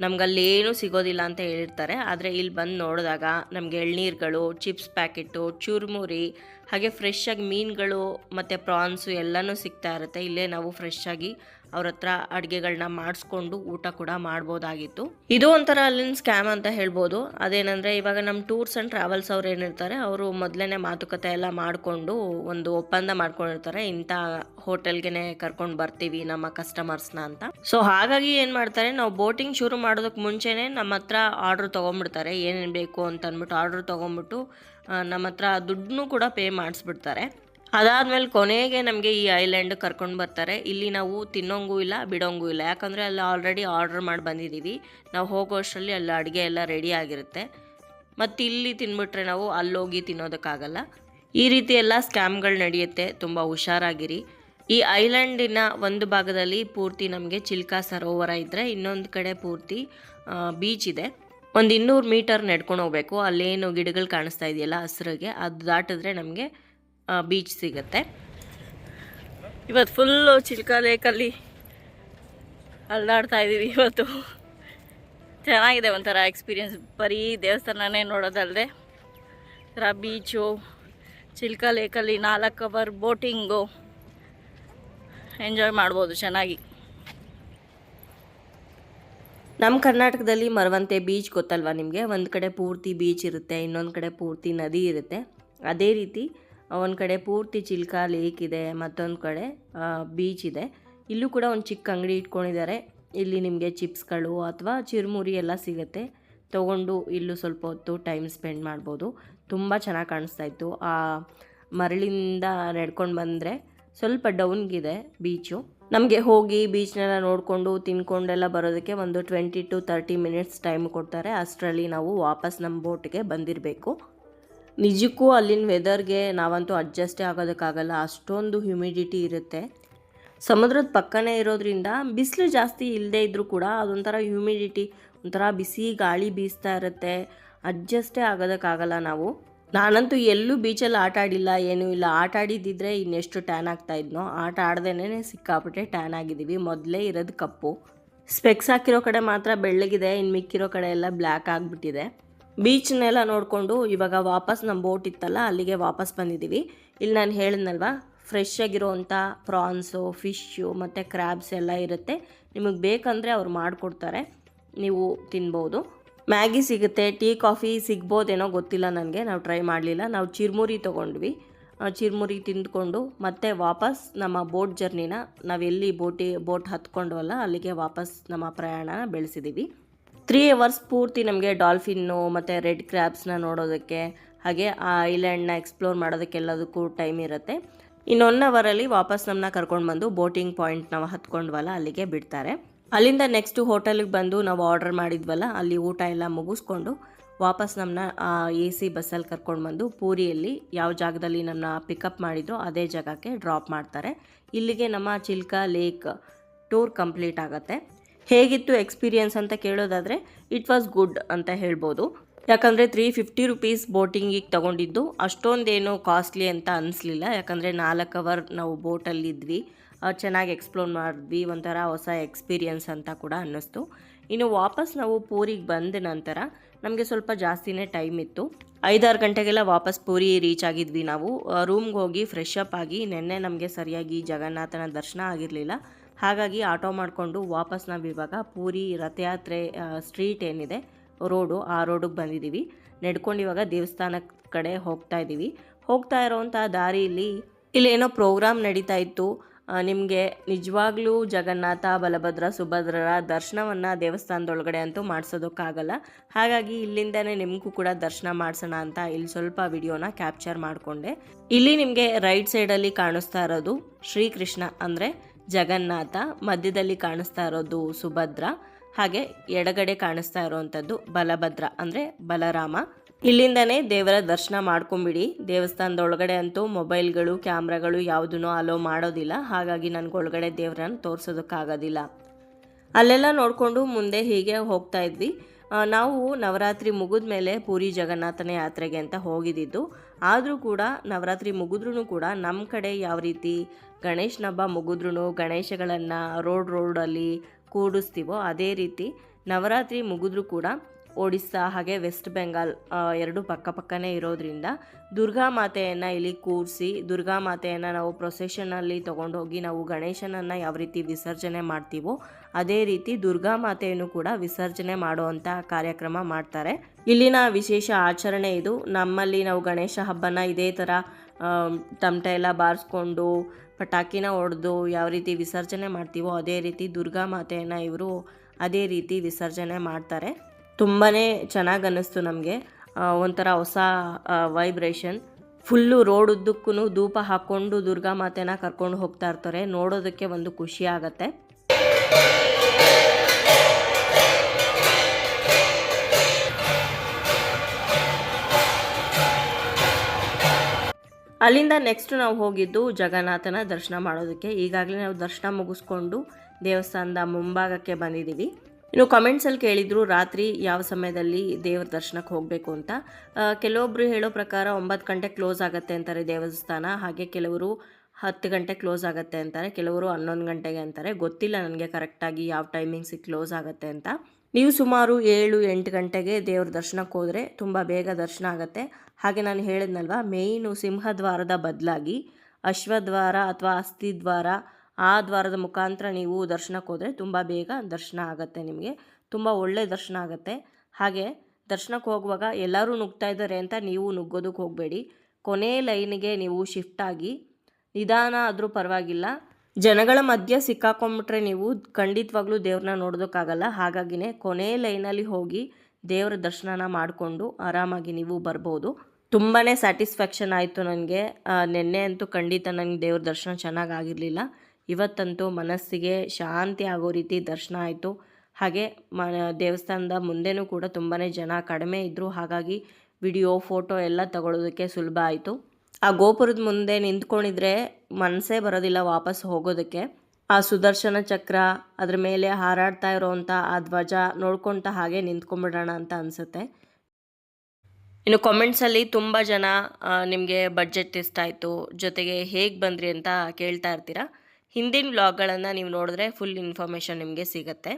ನಮ್ಗಲ್ಲಿ ಏನು ಸಿಗೋದಿಲ್ಲ ಅಂತ ಹೇಳಿರ್ತಾರೆ ಆದರೆ ಇಲ್ಲಿ ಬಂದು ನೋಡಿದಾಗ ನಮಗೆ ಎಳ್ನೀರುಗಳು ಚಿಪ್ಸ್ ಪ್ಯಾಕೆಟು ಚುರುಮುರಿ, ಹಾಗೆ ಫ್ರೆಶ್ ಆಗಿ ಮೀನುಗಳು ಮತ್ತು ಪ್ರಾನ್ಸು ಎಲ್ಲನೂ ಸಿಗ್ತಾ ಇರುತ್ತೆ. ಇಲ್ಲೇ ನಾವು ಫ್ರೆಶ್ ಆಗಿ ಅವ್ರ ಹತ್ರ ಅಡುಗೆಗಳನ್ನ ಮಾಡಿಸ್ಕೊಂಡು ಊಟ ಕೂಡ ಮಾಡ್ಬೋದಾಗಿತ್ತು. ಇದು ಒಂಥರ ಅಲ್ಲಿನ ಸ್ಕ್ಯಾಮ್ ಅಂತ ಹೇಳ್ಬೋದು. ಅದೇನಂದರೆ ಇವಾಗ ನಮ್ಮ ಟೂರ್ಸ್ ಆ್ಯಂಡ್ ಟ್ರಾವೆಲ್ಸ್ ಅವ್ರು ಏನಿರ್ತಾರೆ ಅವರು ಮೊದಲೇ ಮಾತುಕತೆ ಎಲ್ಲ ಮಾಡಿಕೊಂಡು ಒಂದು ಒಪ್ಪಂದ ಮಾಡ್ಕೊಂಡಿರ್ತಾರೆ, ಇಂಥ ಹೋಟೆಲ್ಗೆ ಕರ್ಕೊಂಡು ಬರ್ತೀವಿ ನಮ್ಮ ಕಸ್ಟಮರ್ಸ್ನ ಅಂತ. ಸೊ ಹಾಗಾಗಿ ಏನು ಮಾಡ್ತಾರೆ, ನಾವು ಬೋಟಿಂಗ್ ಶುರು ಮಾಡೋದಕ್ಕೆ ಮುಂಚೆನೇ ನಮ್ಮ ಹತ್ರ ಆರ್ಡ್ರ್ ತೊಗೊಂಡ್ಬಿಡ್ತಾರೆ, ಏನೇನು ಬೇಕು ಅಂತ ಅಂದ್ಬಿಟ್ಟು ಆರ್ಡ್ರ್ ತೊಗೊಂಡ್ಬಿಟ್ಟು ನಮ್ಮ ಹತ್ರ ದುಡ್ಡನ್ನು ಕೂಡ ಪೇ ಮಾಡಿಸ್ಬಿಡ್ತಾರೆ. ಅದಾದ್ಮೇಲೆ ಕೊನೆಗೆ ನಮಗೆ ಈ ಐಲ್ಯಾಂಡ್ ಕರ್ಕೊಂಡು ಬರ್ತಾರೆ. ಇಲ್ಲಿ ನಾವು ತಿನ್ನೋಂಗೂ ಇಲ್ಲ, ಬಿಡೋಂಗೂ ಇಲ್ಲ. ಯಾಕಂದರೆ ಅಲ್ಲಿ ಆಲ್ರೆಡಿ ಆರ್ಡರ್ ಮಾಡಿ ಬಂದಿದ್ದೀವಿ. ನಾವು ಹೋಗೋ ಅಷ್ಟರಲ್ಲಿ ಅಲ್ಲಿ ಅಡುಗೆ ಎಲ್ಲ ರೆಡಿ ಆಗಿರುತ್ತೆ. ಮತ್ತು ಇಲ್ಲಿ ತಿನ್ಬಿಟ್ರೆ ನಾವು ಅಲ್ಲೋಗಿ ತಿನ್ನೋದಕ್ಕಾಗಲ್ಲ. ಈ ರೀತಿ ಎಲ್ಲ ಸ್ಕ್ಯಾಮ್ಗಳು ನಡೆಯುತ್ತೆ. ತುಂಬ ಹುಷಾರಾಗಿರಿ. ಈ ಐಲ್ಯಾಂಡಿನ ಒಂದು ಭಾಗದಲ್ಲಿ ಪೂರ್ತಿ ನಮಗೆ ಚಿಲ್ಕಾ ಸರೋವರ ಇದ್ದರೆ ಇನ್ನೊಂದು ಕಡೆ ಪೂರ್ತಿ ಬೀಚ್ ಇದೆ. ಒಂದು ಇನ್ನೂರು ಮೀಟರ್ ನಡ್ಕೊಂಡು ಹೋಗ್ಬೇಕು. ಅಲ್ಲೇನು ಗಿಡಗಳು ಕಾಣಿಸ್ತಾ ಇದೆಯಲ್ಲ ಹಸಿರಿಗೆ, ಅದು ದಾಟಿದ್ರೆ ನಮಗೆ ಬೀಚ್ ಸಿಗುತ್ತೆ. ಇವತ್ತು ಫುಲ್ಲು ಚಿಲ್ಕ ಲೇಕಲ್ಲಿ ಅಲ್ಲಾಡ್ತಾ ಇದ್ದೀವಿ ಇವತ್ತು. ಚೆನ್ನಾಗಿದೆ ಒಂಥರ ಎಕ್ಸ್ಪೀರಿಯನ್ಸ್ ಬರೀ ದೇವಸ್ಥಾನನೇ ನೋಡೋದಲ್ಲದೆ ಥರ ಬೀಚು ಚಿಲ್ಕ ಲೇಕಲ್ಲಿ ನಾಲ್ಕು ಅವರ್ ಬೋಟಿಂಗು ಎಂಜಾಯ್ ಮಾಡ್ಬೋದು ಚೆನ್ನಾಗಿ. ನಮ್ಮ ಕರ್ನಾಟಕದಲ್ಲಿ ಮರವಂತೆ ಬೀಚ್ ಗೊತ್ತಲ್ವಾ ನಿಮಗೆ? ಒಂದು ಕಡೆ ಪೂರ್ತಿ ಬೀಚ್ ಇರುತ್ತೆ, ಇನ್ನೊಂದು ಕಡೆ ಪೂರ್ತಿ ನದಿ ಇರುತ್ತೆ. ಅದೇ ರೀತಿ ಒಂದು ಕಡೆ ಪೂರ್ತಿ ಚಿಲ್ಕ ಲೇಕ್ ಇದೆ, ಮತ್ತೊಂದು ಕಡೆ ಬೀಚ್ ಇದೆ. ಇಲ್ಲೂ ಕೂಡ ಒಂದು ಚಿಕ್ಕ ಅಂಗಡಿ ಇಟ್ಕೊಂಡಿದ್ದಾರೆ. ಇಲ್ಲಿ ನಿಮಗೆ ಚಿಪ್ಸ್ಗಳು ಅಥವಾ ಚಿರುಮುರಿ ಎಲ್ಲ ಸಿಗುತ್ತೆ. ತೊಗೊಂಡು ಇಲ್ಲೂ ಸ್ವಲ್ಪ ಹೊತ್ತು ಟೈಮ್ ಸ್ಪೆಂಡ್ ಮಾಡ್ಬೋದು. ತುಂಬ ಚೆನ್ನಾಗಿ ಕಾಣಿಸ್ತಾ ಇತ್ತು. ಆ, ಮರಳಿಂದ ನಡ್ಕೊಂಡು ಬಂದರೆ ಸ್ವಲ್ಪ ಡೌನ್ಗಿದೆ ಬೀಚು ನಮಗೆ ಹೋಗಿ ಬೀಚ್ನೆಲ್ಲ ನೋಡಿಕೊಂಡು ತಿನ್ಕೊಂಡೆಲ್ಲ ಬರೋದಕ್ಕೆ ಒಂದು twenty to thirty minutes time ಕೊಡ್ತಾರೆ. ಅಷ್ಟರಲ್ಲಿ ನಾವು ವಾಪಸ್ ನಮ್ಮ ಬೋಟ್ಗೆ ಬಂದಿರಬೇಕು. ನಿಜಕ್ಕೂ ಅಲ್ಲಿನ ವೆದರ್ಗೆ ನಾವಂತೂ ಅಡ್ಜಸ್ಟೇ ಆಗೋದಕ್ಕಾಗಲ್ಲ, ಅಷ್ಟೊಂದು ಹ್ಯುಮಿಡಿಟಿ ಇರುತ್ತೆ. ಸಮುದ್ರದ ಪಕ್ಕನೇ ಇರೋದ್ರಿಂದ ಬಿಸಿಲು ಜಾಸ್ತಿ ಇಲ್ಲದೆ ಇದ್ದರೂ ಕೂಡ ಅದೊಂಥರ ಹ್ಯುಮಿಡಿಟಿ ಒಂಥರ ಬಿಸಿ ಗಾಳಿ ಬೀಸ್ತಾ ಇರುತ್ತೆ. ಅಡ್ಜಸ್ಟೇ ಆಗೋದಕ್ಕಾಗಲ್ಲ ನಾವು. ನಾನಂತೂ ಎಲ್ಲೂ ಬೀಚಲ್ಲಿ ಆಟ ಆಡಿಲ್ಲ, ಏನೂ ಇಲ್ಲ. ಆಟ ಆಡಿದ್ದಿದ್ರೆ ಇನ್ನೆಷ್ಟು ಟ್ಯಾನ್ ಆಗ್ತಾ ಇದ್ನೋ, ಆಟ ಆಡ್ದೇನೆ ಸಿಕ್ಕಾಪಟ್ಟೆ ಟ್ಯಾನ್ ಆಗಿದ್ದೀವಿ. ಮೊದಲೇ ಇರೋದು ಕಪ್ಪು. ಸ್ಪೆಕ್ಸ್ ಹಾಕಿರೋ ಕಡೆ ಮಾತ್ರ ಬೆಳ್ಳಗಿದೆ ಇನ್ನು ಮಿಕ್ಕಿರೋ ಕಡೆ ಎಲ್ಲ ಬ್ಲ್ಯಾಕ್ ಆಗಿಬಿಟ್ಟಿದೆ. ಬೀಚ್ನೆಲ್ಲ ನೋಡಿಕೊಂಡು ಇವಾಗ ವಾಪಸ್ ನಮ್ಮ ಬೋಟ್ ಇತ್ತಲ್ಲ, ಅಲ್ಲಿಗೆ ವಾಪಸ್ ಬಂದಿದ್ದೀವಿ. ಇಲ್ಲಿ ನಾನು ಹೇಳಿದ್ನಲ್ವ ಫ್ರೆಶ್ ಆಗಿರೋವಂಥ ಪ್ರಾನ್ಸು ಫಿಶ್ಶು ಮತ್ತು ಕ್ರ್ಯಾಬ್ಸ್ ಎಲ್ಲ ಇರುತ್ತೆ. ನಿಮಗೆ ಬೇಕಂದರೆ ಅವ್ರು ಮಾಡಿಕೊಡ್ತಾರೆ. ನೀವು ತಿನ್ಬೋದು. ಮ್ಯಾಗಿ ಸಿಗುತ್ತೆ, ಟೀ, ಕಾಫಿ ಸಿಗ್ಬೋದೇನೋ ಗೊತ್ತಿಲ್ಲ ನನಗೆ, ನಾವು ಟ್ರೈ ಮಾಡಲಿಲ್ಲ. ನಾವು ಚಿರ್ಮುರಿ ತೊಗೊಂಡ್ವಿ. ಚಿರ್ಮುರಿ ತಿಂದ್ಕೊಂಡು ಮತ್ತೆ ವಾಪಸ್ ನಮ್ಮ ಬೋಟ್ ಜರ್ನಿನ ನಾವೆಲ್ಲಿ ಬೋಟಿ, ಬೋಟ್ ಹತ್ಕೊಂಡ್ವಲ್ಲ, ಅಲ್ಲಿಗೆ ವಾಪಸ್ ನಮ್ಮ ಪ್ರಯಾಣನ ಬೆಳೆಸಿದ್ದೀವಿ ತ್ರೀ ಅವರ್ಸ್ ಪೂರ್ತಿ ನಮಗೆ ಡಾಲ್ಫಿನ್ನು ಮತ್ತು ರೆಡ್ ಕ್ರ್ಯಾಬ್ಸ್ನ ನೋಡೋದಕ್ಕೆ, ಹಾಗೆ ಆ ಐಲ್ಯಾಂಡ್ನ ಎಕ್ಸ್ಪ್ಲೋರ್ ಮಾಡೋದಕ್ಕೆಲ್ಲದಕ್ಕೂ ಟೈಮ್ ಇರುತ್ತೆ. ಇನ್ನು ಒನ್ ಅವರಲ್ಲಿ ವಾಪಸ್ ನಮ್ಮನ್ನ ಕರ್ಕೊಂಡು ಬಂದು ಬೋಟಿಂಗ್ ಪಾಯಿಂಟ್ ನಾವು ಹತ್ಕೊಂಡ್ವಲ್ಲ, ಅಲ್ಲಿಗೆ ಬಿಡ್ತಾರೆ. ಅಲ್ಲಿಂದ ನೆಕ್ಸ್ಟು ಹೋಟೆಲಿಗೆ ಬಂದು ನಾವು ಆರ್ಡರ್ ಮಾಡಿದ್ವಲ್ಲ, ಅಲ್ಲಿ ಊಟ ಎಲ್ಲ ಮುಗಿಸ್ಕೊಂಡು ವಾಪಸ್ ನಮ್ಮನ್ನ ಎ ಸಿ ಬಸ್ಸಲ್ಲಿ ಕರ್ಕೊಂಡು ಬಂದು ಪೂರಿಯಲ್ಲಿ ಯಾವ ಜಾಗದಲ್ಲಿ ನಮ್ಮನ್ನ ಪಿಕಪ್ ಮಾಡಿದ್ರು ಅದೇ ಜಾಗಕ್ಕೆ ಡ್ರಾಪ್ ಮಾಡ್ತಾರೆ. ಇಲ್ಲಿಗೆ ನಮ್ಮ ಚಿಲ್ಕಾ ಲೇಕ್ ಟೂರ್ ಕಂಪ್ಲೀಟ್ ಆಗುತ್ತೆ. ಹೇಗಿತ್ತು ಎಕ್ಸ್ಪೀರಿಯನ್ಸ್ ಅಂತ ಕೇಳೋದಾದರೆ ಇಟ್ ವಾಸ್ ಗುಡ್ ಅಂತ ಹೇಳ್ಬೋದು. ಯಾಕಂದರೆ ತ್ರೀ ಫಿಫ್ಟಿ ರುಪೀಸ್ ಬೋಟಿಂಗಿಗೆ ತೊಗೊಂಡಿದ್ದು. ಅಷ್ಟೊಂದೇನು ಕಾಸ್ಟ್ಲಿ ಅಂತ ಅನಿಸ್ಲಿಲ್ಲ. ಯಾಕಂದರೆ ನಾಲ್ಕು ಅವರ್ ನಾವು ಬೋಟಲ್ಲಿದ್ವಿ. ಚೆನ್ನಾಗಿ ಎಕ್ಸ್ಪ್ಲೋರ್ ಮಾಡಿದ್ವಿ. ಒಂಥರ ಹೊಸ ಎಕ್ಸ್ಪೀರಿಯನ್ಸ್ ಅಂತ ಕೂಡ ಅನ್ನಿಸ್ತು. ಇನ್ನು ವಾಪಸ್ ನಾವು ಪೂರಿಗೆ ಬಂದ ನಂತರ ನಮಗೆ ಸ್ವಲ್ಪ ಜಾಸ್ತಿನೇ ಟೈಮ್ ಇತ್ತು. ಐದಾರು ಗಂಟೆಗೆಲ್ಲ ವಾಪಸ್ ಪೂರಿ ರೀಚ್ ಆಗಿದ್ವಿ ನಾವು. ರೂಮ್ಗೆ ಹೋಗಿ ಫ್ರೆಶ್ ಅಪ್ ಆಗಿ ನಿನ್ನೆ ನಮಗೆ ಸರಿಯಾಗಿ ಜಗನ್ನಾಥನ ದರ್ಶನ ಆಗಿರಲಿಲ್ಲ. ಹಾಗಾಗಿ ಆಟೋ ಮಾಡಿಕೊಂಡು ವಾಪಸ್ ನಾವು ಪೂರಿ ರಥಯಾತ್ರೆ ಸ್ಟ್ರೀಟ್ ಏನಿದೆ ರೋಡು ಆ ರೋಡಿಗೆ ಬಂದಿದ್ದೀವಿ ನಡ್ಕೊಂಡು ಇವಾಗ ದೇವಸ್ಥಾನ ಕಡೆ ಹೋಗ್ತಾ ಇದ್ದೀವಿ ಹೋಗ್ತಾ ಇರೋವಂಥ ದಾರಿಯಲ್ಲಿ ಇಲ್ಲೇನೋ ಪ್ರೋಗ್ರಾಮ್ ನಡೀತಾ ಇತ್ತು. ನಿಮಗೆ ನಿಜವಾಗ್ಲೂ ಜಗನ್ನಾಥ, ಬಲಭದ್ರ ಸುಭದ್ರರ ದರ್ಶನವನ್ನು ದೇವಸ್ಥಾನದೊಳಗಡೆ ಅಂತೂ ಮಾಡಿಸೋದಕ್ಕಾಗಲ್ಲ. ಹಾಗಾಗಿ ಇಲ್ಲಿಂದನೇ ನಿಮಗೂ ಕೂಡ ದರ್ಶನ ಮಾಡಿಸೋಣ ಅಂತ ಇಲ್ಲಿ ಸ್ವಲ್ಪ ವಿಡಿಯೋನ ಕ್ಯಾಪ್ಚರ್ ಮಾಡಿಕೊಂಡೆ. ಇಲ್ಲಿ ನಿಮಗೆ ರೈಟ್ ಸೈಡಲ್ಲಿ ಕಾಣಿಸ್ತಾ ಇರೋದು ಶ್ರೀಕೃಷ್ಣ ಅಂದರೆ ಜಗನ್ನಾಥ ಮಧ್ಯದಲ್ಲಿ ಕಾಣಿಸ್ತಾ ಇರೋದು ಸುಭದ್ರ, ಹಾಗೆ ಎಡಗಡೆ ಕಾಣಿಸ್ತಾ ಇರೋವಂಥದ್ದು ಬಲಭದ್ರ, ಅಂದರೆ ಬಲರಾಮ. ಇಲ್ಲಿಂದನೇ ದೇವರ ದರ್ಶನ ಮಾಡ್ಕೊಂಬಿಡಿ. ದೇವಸ್ಥಾನದ ಒಳಗಡೆ ಅಂತೂ ಮೊಬೈಲ್ಗಳು, ಕ್ಯಾಮ್ರಾಗಳು ಯಾವುದೂ ಅಲೋ ಮಾಡೋದಿಲ್ಲ. ಹಾಗಾಗಿ ನನಗೆ ಒಳಗಡೆ ದೇವರನ್ನು ತೋರಿಸೋದಕ್ಕಾಗೋದಿಲ್ಲ. ಅಲ್ಲೆಲ್ಲ ನೋಡಿಕೊಂಡು ಮುಂದೆ ಹೀಗೆ ಹೋಗ್ತಾ ಇದ್ವಿ. ನಾವು ನವರಾತ್ರಿ ಮುಗಿದ ಮೇಲೆ ಪೂರಿ ಜಗನ್ನಾಥನ ಯಾತ್ರೆಗೆ ಅಂತ ಹೋಗಿದ್ದಿದ್ದು ಆದರೂ ಕೂಡ ನವರಾತ್ರಿ ಮುಗಿದ್ರೂ ಕೂಡ ನಮ್ಮ ಕಡೆ ಯಾವ ರೀತಿ ಗಣೇಶನ ಹಬ್ಬ ಮುಗಿದ್ರೂ ಗಣೇಶಗಳನ್ನು ರೋಡ್ ರೋಡಲ್ಲಿ ಕೂಡಿಸ್ತೀವೋ ಅದೇ ರೀತಿ ನವರಾತ್ರಿ ಮುಗಿದ್ರೂ ಕೂಡ ಒಡಿಸ್ಸಾ ಹಾಗೆ ವೆಸ್ಟ್ ಬೆಂಗಾಲ್ ಎರಡು ಪಕ್ಕಪಕ್ಕನೇ ಇರೋದ್ರಿಂದ ದುರ್ಗಾ ಮಾತೆಯನ್ನು ಇಲ್ಲಿ ಕೂರಿಸಿ ದುರ್ಗಾ ಮಾತೆಯನ್ನು ನಾವು ಪ್ರೊಸೆಷನಲ್ಲಿ ತೊಗೊಂಡೋಗಿ ನಾವು ಗಣೇಶನನ್ನು ಯಾವ ರೀತಿ ವಿಸರ್ಜನೆ ಮಾಡ್ತೀವೋ ಅದೇ ರೀತಿ ದುರ್ಗಾ ಮಾತೆಯನ್ನು ಕೂಡ ವಿಸರ್ಜನೆ ಮಾಡುವಂತಹ ಕಾರ್ಯಕ್ರಮ ಮಾಡ್ತಾರೆ. ಇಲ್ಲಿನ ವಿಶೇಷ ಆಚರಣೆ ಇದು. ನಮ್ಮಲ್ಲಿ ನಾವು ಗಣೇಶ ಹಬ್ಬನ ಇದೇ ಥರ ತಮಟೆ ಎಲ್ಲ ಬಾರಿಸ್ಕೊಂಡು ಪಟಾಕಿನ ಹೊಡೆದು ಯಾವ ರೀತಿ ವಿಸರ್ಜನೆ ಮಾಡ್ತೀವೋ ಅದೇ ರೀತಿ ದುರ್ಗಾ ಮಾತೆಯನ್ನು ಇವರು ಅದೇ ರೀತಿ ವಿಸರ್ಜನೆ ಮಾಡ್ತಾರೆ. ತುಂಬಾ ಚೆನ್ನಾಗಿ ಅನ್ನಿಸ್ತು ನಮಗೆ. ಒಂಥರ ಹೊಸ ವೈಬ್ರೇಷನ್ ಫುಲ್ಲು ರೋಡ್ ಉದ್ದಕ್ಕೂ ಧೂಪ ಹಾಕ್ಕೊಂಡು ದುರ್ಗಾ ಮಾತೆನ ಕರ್ಕೊಂಡು ಹೋಗ್ತಾ ಇರ್ತಾರೆ. ನೋಡೋದಕ್ಕೆ ಒಂದು ಖುಷಿ ಆಗತ್ತೆ. ಅಲ್ಲಿಂದ ನೆಕ್ಸ್ಟ್ ನಾವು ಹೋಗಿದ್ದು ಜಗನ್ನಾಥನ ದರ್ಶನ ಮಾಡೋದಕ್ಕೆ. ಈಗಾಗಲೇ ನಾವು ದರ್ಶನ ಮುಗಿಸ್ಕೊಂಡು ದೇವಸ್ಥಾನದ ಮುಂಭಾಗಕ್ಕೆ ಬಂದಿದ್ದೀವಿ. ಇನ್ನು ಕಮೆಂಟ್ಸಲ್ಲಿ ಕೇಳಿದ್ರು ರಾತ್ರಿ ಯಾವ ಸಮಯದಲ್ಲಿ ದೇವ್ರ ದರ್ಶನಕ್ಕೆ ಹೋಗಬೇಕು ಅಂತ. ಕೆಲವೊಬ್ಬರು ಹೇಳೋ ಪ್ರಕಾರ ಒಂಬತ್ತು ಗಂಟೆ ಕ್ಲೋಸ್ ಆಗುತ್ತೆ ಅಂತಾರೆ ದೇವಸ್ಥಾನ. ಹಾಗೆ ಕೆಲವರು ಹತ್ತು ಗಂಟೆ ಕ್ಲೋಸ್ ಆಗುತ್ತೆ ಅಂತಾರೆ, ಕೆಲವರು ಹನ್ನೊಂದು ಗಂಟೆಗೆ ಅಂತಾರೆ. ಗೊತ್ತಿಲ್ಲ ನನಗೆ ಕರೆಕ್ಟಾಗಿ ಯಾವ ಟೈಮಿಂಗ್ಸಿಗೆ ಕ್ಲೋಸ್ ಆಗುತ್ತೆ ಅಂತ. ನೀವು ಸುಮಾರು ಏಳು, ಎಂಟು ಗಂಟೆಗೆ ದೇವ್ರ ದರ್ಶನಕ್ಕೆ ಹೋದರೆ ತುಂಬ ಬೇಗ ದರ್ಶನ ಆಗುತ್ತೆ. ಹಾಗೆ ನಾನು ಹೇಳಿದ್ನಲ್ವ, ಮೇಯ್ನು ಸಿಂಹದ್ವಾರದ ಬದಲಾಗಿ ಅಶ್ವದ್ವಾರ ಅಥವಾ ಅಸ್ಥಿದ್ವಾರ ಆ ದ್ವಾರದ ಮುಖಾಂತರ ನೀವು ದರ್ಶನಕ್ಕೆ ಹೋದರೆ ತುಂಬ ಬೇಗ ದರ್ಶನ ಆಗುತ್ತೆ ನಿಮಗೆ, ತುಂಬ ಒಳ್ಳೆಯ ದರ್ಶನ ಆಗುತ್ತೆ. ಹಾಗೆ ದರ್ಶನಕ್ಕೆ ಹೋಗುವಾಗ ಎಲ್ಲರೂ ನುಗ್ತಾ ಇದ್ದಾರೆ ಅಂತ ನೀವು ನುಗ್ಗೋದಕ್ಕೆ ಹೋಗಬೇಡಿ. ಕೊನೆ ಲೈನಿಗೆ ನೀವು ಶಿಫ್ಟ್ ಆಗಿ ನಿಧಾನ ಆದರೂ ಪರವಾಗಿಲ್ಲ. ಜನಗಳ ಮಧ್ಯೆ ಸಿಕ್ಕಾಕೊಂಡ್ಬಿಟ್ರೆ ನೀವು ಖಂಡಿತವಾಗ್ಲೂ ದೇವ್ರನ್ನ ನೋಡೋದಕ್ಕಾಗಲ್ಲ. ಹಾಗಾಗಿನೇ ಕೊನೆ ಲೈನಲ್ಲಿ ಹೋಗಿ ದೇವರ ದರ್ಶನನ ಮಾಡಿಕೊಂಡು ಆರಾಮಾಗಿ ನೀವು ಬರ್ಬೋದು. ತುಂಬಾ ಸ್ಯಾಟಿಸ್ಫ್ಯಾಕ್ಷನ್ ಆಯಿತು ನನಗೆ. ನಿನ್ನೆ ಅಂತೂ ಖಂಡಿತ ನನಗೆ ದೇವ್ರ ದರ್ಶನ ಚೆನ್ನಾಗಿ ಆಗಿರಲಿಲ್ಲ. ಇವತ್ತಂತೂ ಮನಸ್ಸಿಗೆ ಶಾಂತಿ ಆಗೋ ರೀತಿ ದರ್ಶನ ಆಯಿತು. ಹಾಗೆ ಮ, ದೇವಸ್ಥಾನದ ಮುಂದೆನೂ ಕೂಡ ತುಂಬಾ ಜನ ಕಡಿಮೆ ಇದ್ದರು ಹಾಗಾಗಿ ವಿಡಿಯೋ, ಫೋಟೋ ಎಲ್ಲ ತಗೊಳ್ಳೋದಕ್ಕೆ ಸುಲಭ ಆಯಿತು. ಆ ಗೋಪುರದ ಮುಂದೆ ನಿಂತ್ಕೊಂಡಿದ್ರೆ ಮನಸ್ಸೇ ಬರೋದಿಲ್ಲ ವಾಪಸ್ ಹೋಗೋದಕ್ಕೆ. ಆ ಸುದರ್ಶನ ಚಕ್ರ ಅದ್ರ ಮೇಲೆ ಹಾರಾಡ್ತಾ ಇರೋವಂಥ ಆ ಧ್ವಜ ನೋಡ್ಕೊತ ಹಾಗೆ ನಿಂತ್ಕೊಂಡ್ಬಿಡೋಣ ಅಂತ ಅನಿಸುತ್ತೆ. ಇನ್ನು ಕಾಮೆಂಟ್ಸಲ್ಲಿ ತುಂಬ ಜನ ನಿಮಗೆ ಬಡ್ಜೆಟ್ ಎಷ್ಟಾಯಿತು ಜೊತೆಗೆ ಹೇಗೆ ಬಂದ್ರಿ ಅಂತ ಕೇಳ್ತಾ ಇರ್ತೀರಾ? ಹಿಂದಿನ ವ್ಲಾಗ್ಗಳನ್ನು ನೀವು ನೋಡಿದ್ರೆ ಫುಲ್ ಇನ್ಫಾರ್ಮೇಷನ್ ನಿಮಗೆ ಸಿಗುತ್ತೆ.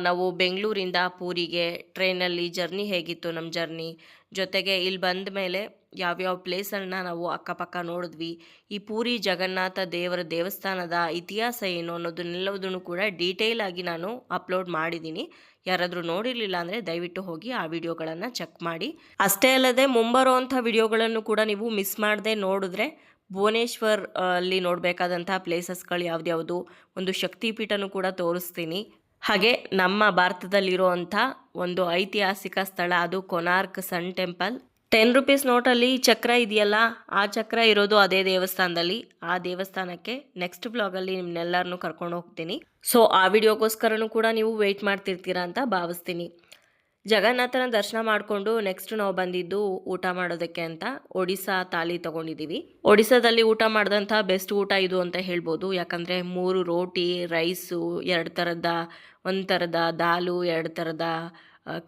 ನಾವು ಬೆಂಗಳೂರಿಂದ ಪೂರಿಗೆ ಟ್ರೈನಲ್ಲಿ ಜರ್ನಿ ಹೇಗಿತ್ತು ನಮ್ಮ ಜರ್ನಿ ಜೊತೆಗೆ ಇಲ್ಲಿ ಬಂದ ಮೇಲೆ ಯಾವ್ಯಾವ ಪ್ಲೇಸನ್ನು ನಾವು ಅಕ್ಕಪಕ್ಕ ನೋಡಿದ್ವಿ. ಈ ಪೂರಿ ಜಗನ್ನಾಥ ದೇವರ ದೇವಸ್ಥಾನದ ಇತಿಹಾಸ ಏನು ಅನ್ನೋದನ್ನೆಲ್ಲದನ್ನು ಕೂಡ ಡೀಟೇಲ್ ಆಗಿ ನಾನು ಅಪ್ಲೋಡ್ ಮಾಡಿದ್ದೀನಿ. ಯಾರಾದರೂ ನೋಡಿರಲಿಲ್ಲ ಅಂದರೆ ದಯವಿಟ್ಟು ಹೋಗಿ ಆ ವಿಡಿಯೋಗಳನ್ನು ಚೆಕ್ ಮಾಡಿ. ಅಷ್ಟೇ ಅಲ್ಲದೆ ಮುಂಬರುವಂಥ ವಿಡಿಯೋಗಳನ್ನು ಕೂಡ ನೀವು ಮಿಸ್ ಮಾಡದೆ ನೋಡಿದ್ರೆ ಭುವನೇಶ್ವರ್ ಅಲ್ಲಿ ನೋಡಬೇಕಾದಂಥ ಪ್ಲೇಸಸ್ಗಳು ಯಾವ್ದ್ಯಾವುದು ಒಂದು ಶಕ್ತಿಪೀಠನೂ ಕೂಡ ತೋರಿಸ್ತೀನಿ. ಹಾಗೆ ನಮ್ಮ ಭಾರತದಲ್ಲಿರುವಂಥ ಒಂದು ಐತಿಹಾಸಿಕ ಸ್ಥಳ ಅದು Konark sun temple. Ten rupees ನೋಟಲ್ಲಿ ಚಕ್ರ ಇದೆಯಲ್ಲ, ಆ ಚಕ್ರ ಇರೋದು ಅದೇ ದೇವಸ್ಥಾನದಲ್ಲಿ. ಆ ದೇವಸ್ಥಾನಕ್ಕೆ ನೆಕ್ಸ್ಟ್ ಬ್ಲಾಗಲ್ಲಿ ನಿಮ್ಮನ್ನೆಲ್ಲರನ್ನೂ ಕರ್ಕೊಂಡು ಹೋಗ್ತೀನಿ. ಸೊ ಆ ವಿಡಿಯೋಗೋಸ್ಕರನೂ ಕೂಡ ನೀವು ವೆಯ್ಟ್ ಮಾಡ್ತಿರ್ತೀರಾ ಅಂತ ಭಾವಿಸ್ತೀನಿ. ಜಗನ್ನಾಥನ ದರ್ಶನ ಮಾಡಿಕೊಂಡು ನೆಕ್ಸ್ಟ್ ನಾವು ಬಂದಿದ್ದು ಊಟ ಮಾಡೋದಕ್ಕೆ ಅಂತ ಒಡಿಸ್ಸಾ ತಾಲಿ ತೊಗೊಂಡಿದ್ದೀವಿ ಒಡಿಸ್ಸಾದಲ್ಲಿ ಊಟ ಮಾಡಿದಂಥ ಬೆಸ್ಟ್ ಊಟ ಇದು ಅಂತ ಹೇಳ್ಬೋದು. ಯಾಕಂದರೆ ಮೂರು ರೋಟಿ ರೈಸು ಎರಡು ಥರದ ಒಂದು ಥರದ ದಾಲು, ಎರಡು ಥರದ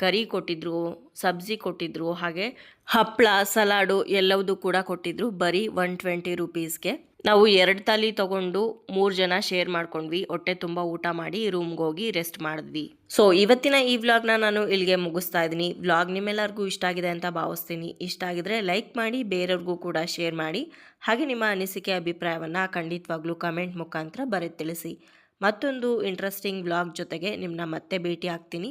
ಕರಿ ಕೊಟ್ಟಿದ್ರು, ಸಬ್ಜಿ ಕೊಟ್ಟಿದ್ರು, ಹಾಗೆ ಹಪ್ಪಳ ಸಲಾಡು ಎಲ್ಲವೂ ಕೂಡ ಕೊಟ್ಟಿದ್ರು ಬರೀ ಒನ್ ಟ್ವೆಂಟಿ ರುಪೀಸ್ಗೆ ನಾವು ಎರಡು ತಾಲಿ ತಗೊಂಡು ಮೂರು ಜನ ಶೇರ್ ಮಾಡ್ಕೊಂಡ್ವಿ, ಹೊಟ್ಟೆ ತುಂಬ ಊಟ ಮಾಡಿ ರೂಮ್ಗೆ ಹೋಗಿ ರೆಸ್ಟ್ ಮಾಡಿದ್ವಿ. ಸೊ ಇವತ್ತಿನ ಈ ವ್ಲಾಗ್ನ ನಾನು ಇಲ್ಲಿಗೆ ಮುಗಿಸ್ತಾ ಇದ್ದೀನಿ. ವ್ಲಾಗ್ ನಿಮ್ಮೆಲ್ಲರಿಗೂ ಇಷ್ಟ ಆಗಿದೆ ಅಂತ ಭಾವಿಸ್ತೀನಿ. ಇಷ್ಟ ಆಗಿದ್ರೆ ಲೈಕ್ ಮಾಡಿ, ಬೇರೆಯವ್ರಿಗೂ ಕೂಡ ಶೇರ್ ಮಾಡಿ. ಹಾಗೆ ನಿಮ್ಮ ಅನಿಸಿಕೆ, ಅಭಿಪ್ರಾಯವನ್ನು ಖಂಡಿತವಾಗ್ಲೂ ಕಮೆಂಟ್ ಮುಖಾಂತರ ಬರೆದು ತಿಳಿಸಿ. ಮತ್ತೊಂದು ಇಂಟ್ರೆಸ್ಟಿಂಗ್ ವ್ಲಾಗ್ ಜೊತೆಗೆ ನಿಮ್ಮನ್ನ ಮತ್ತೆ ಭೇಟಿ ಆಗ್ತೀನಿ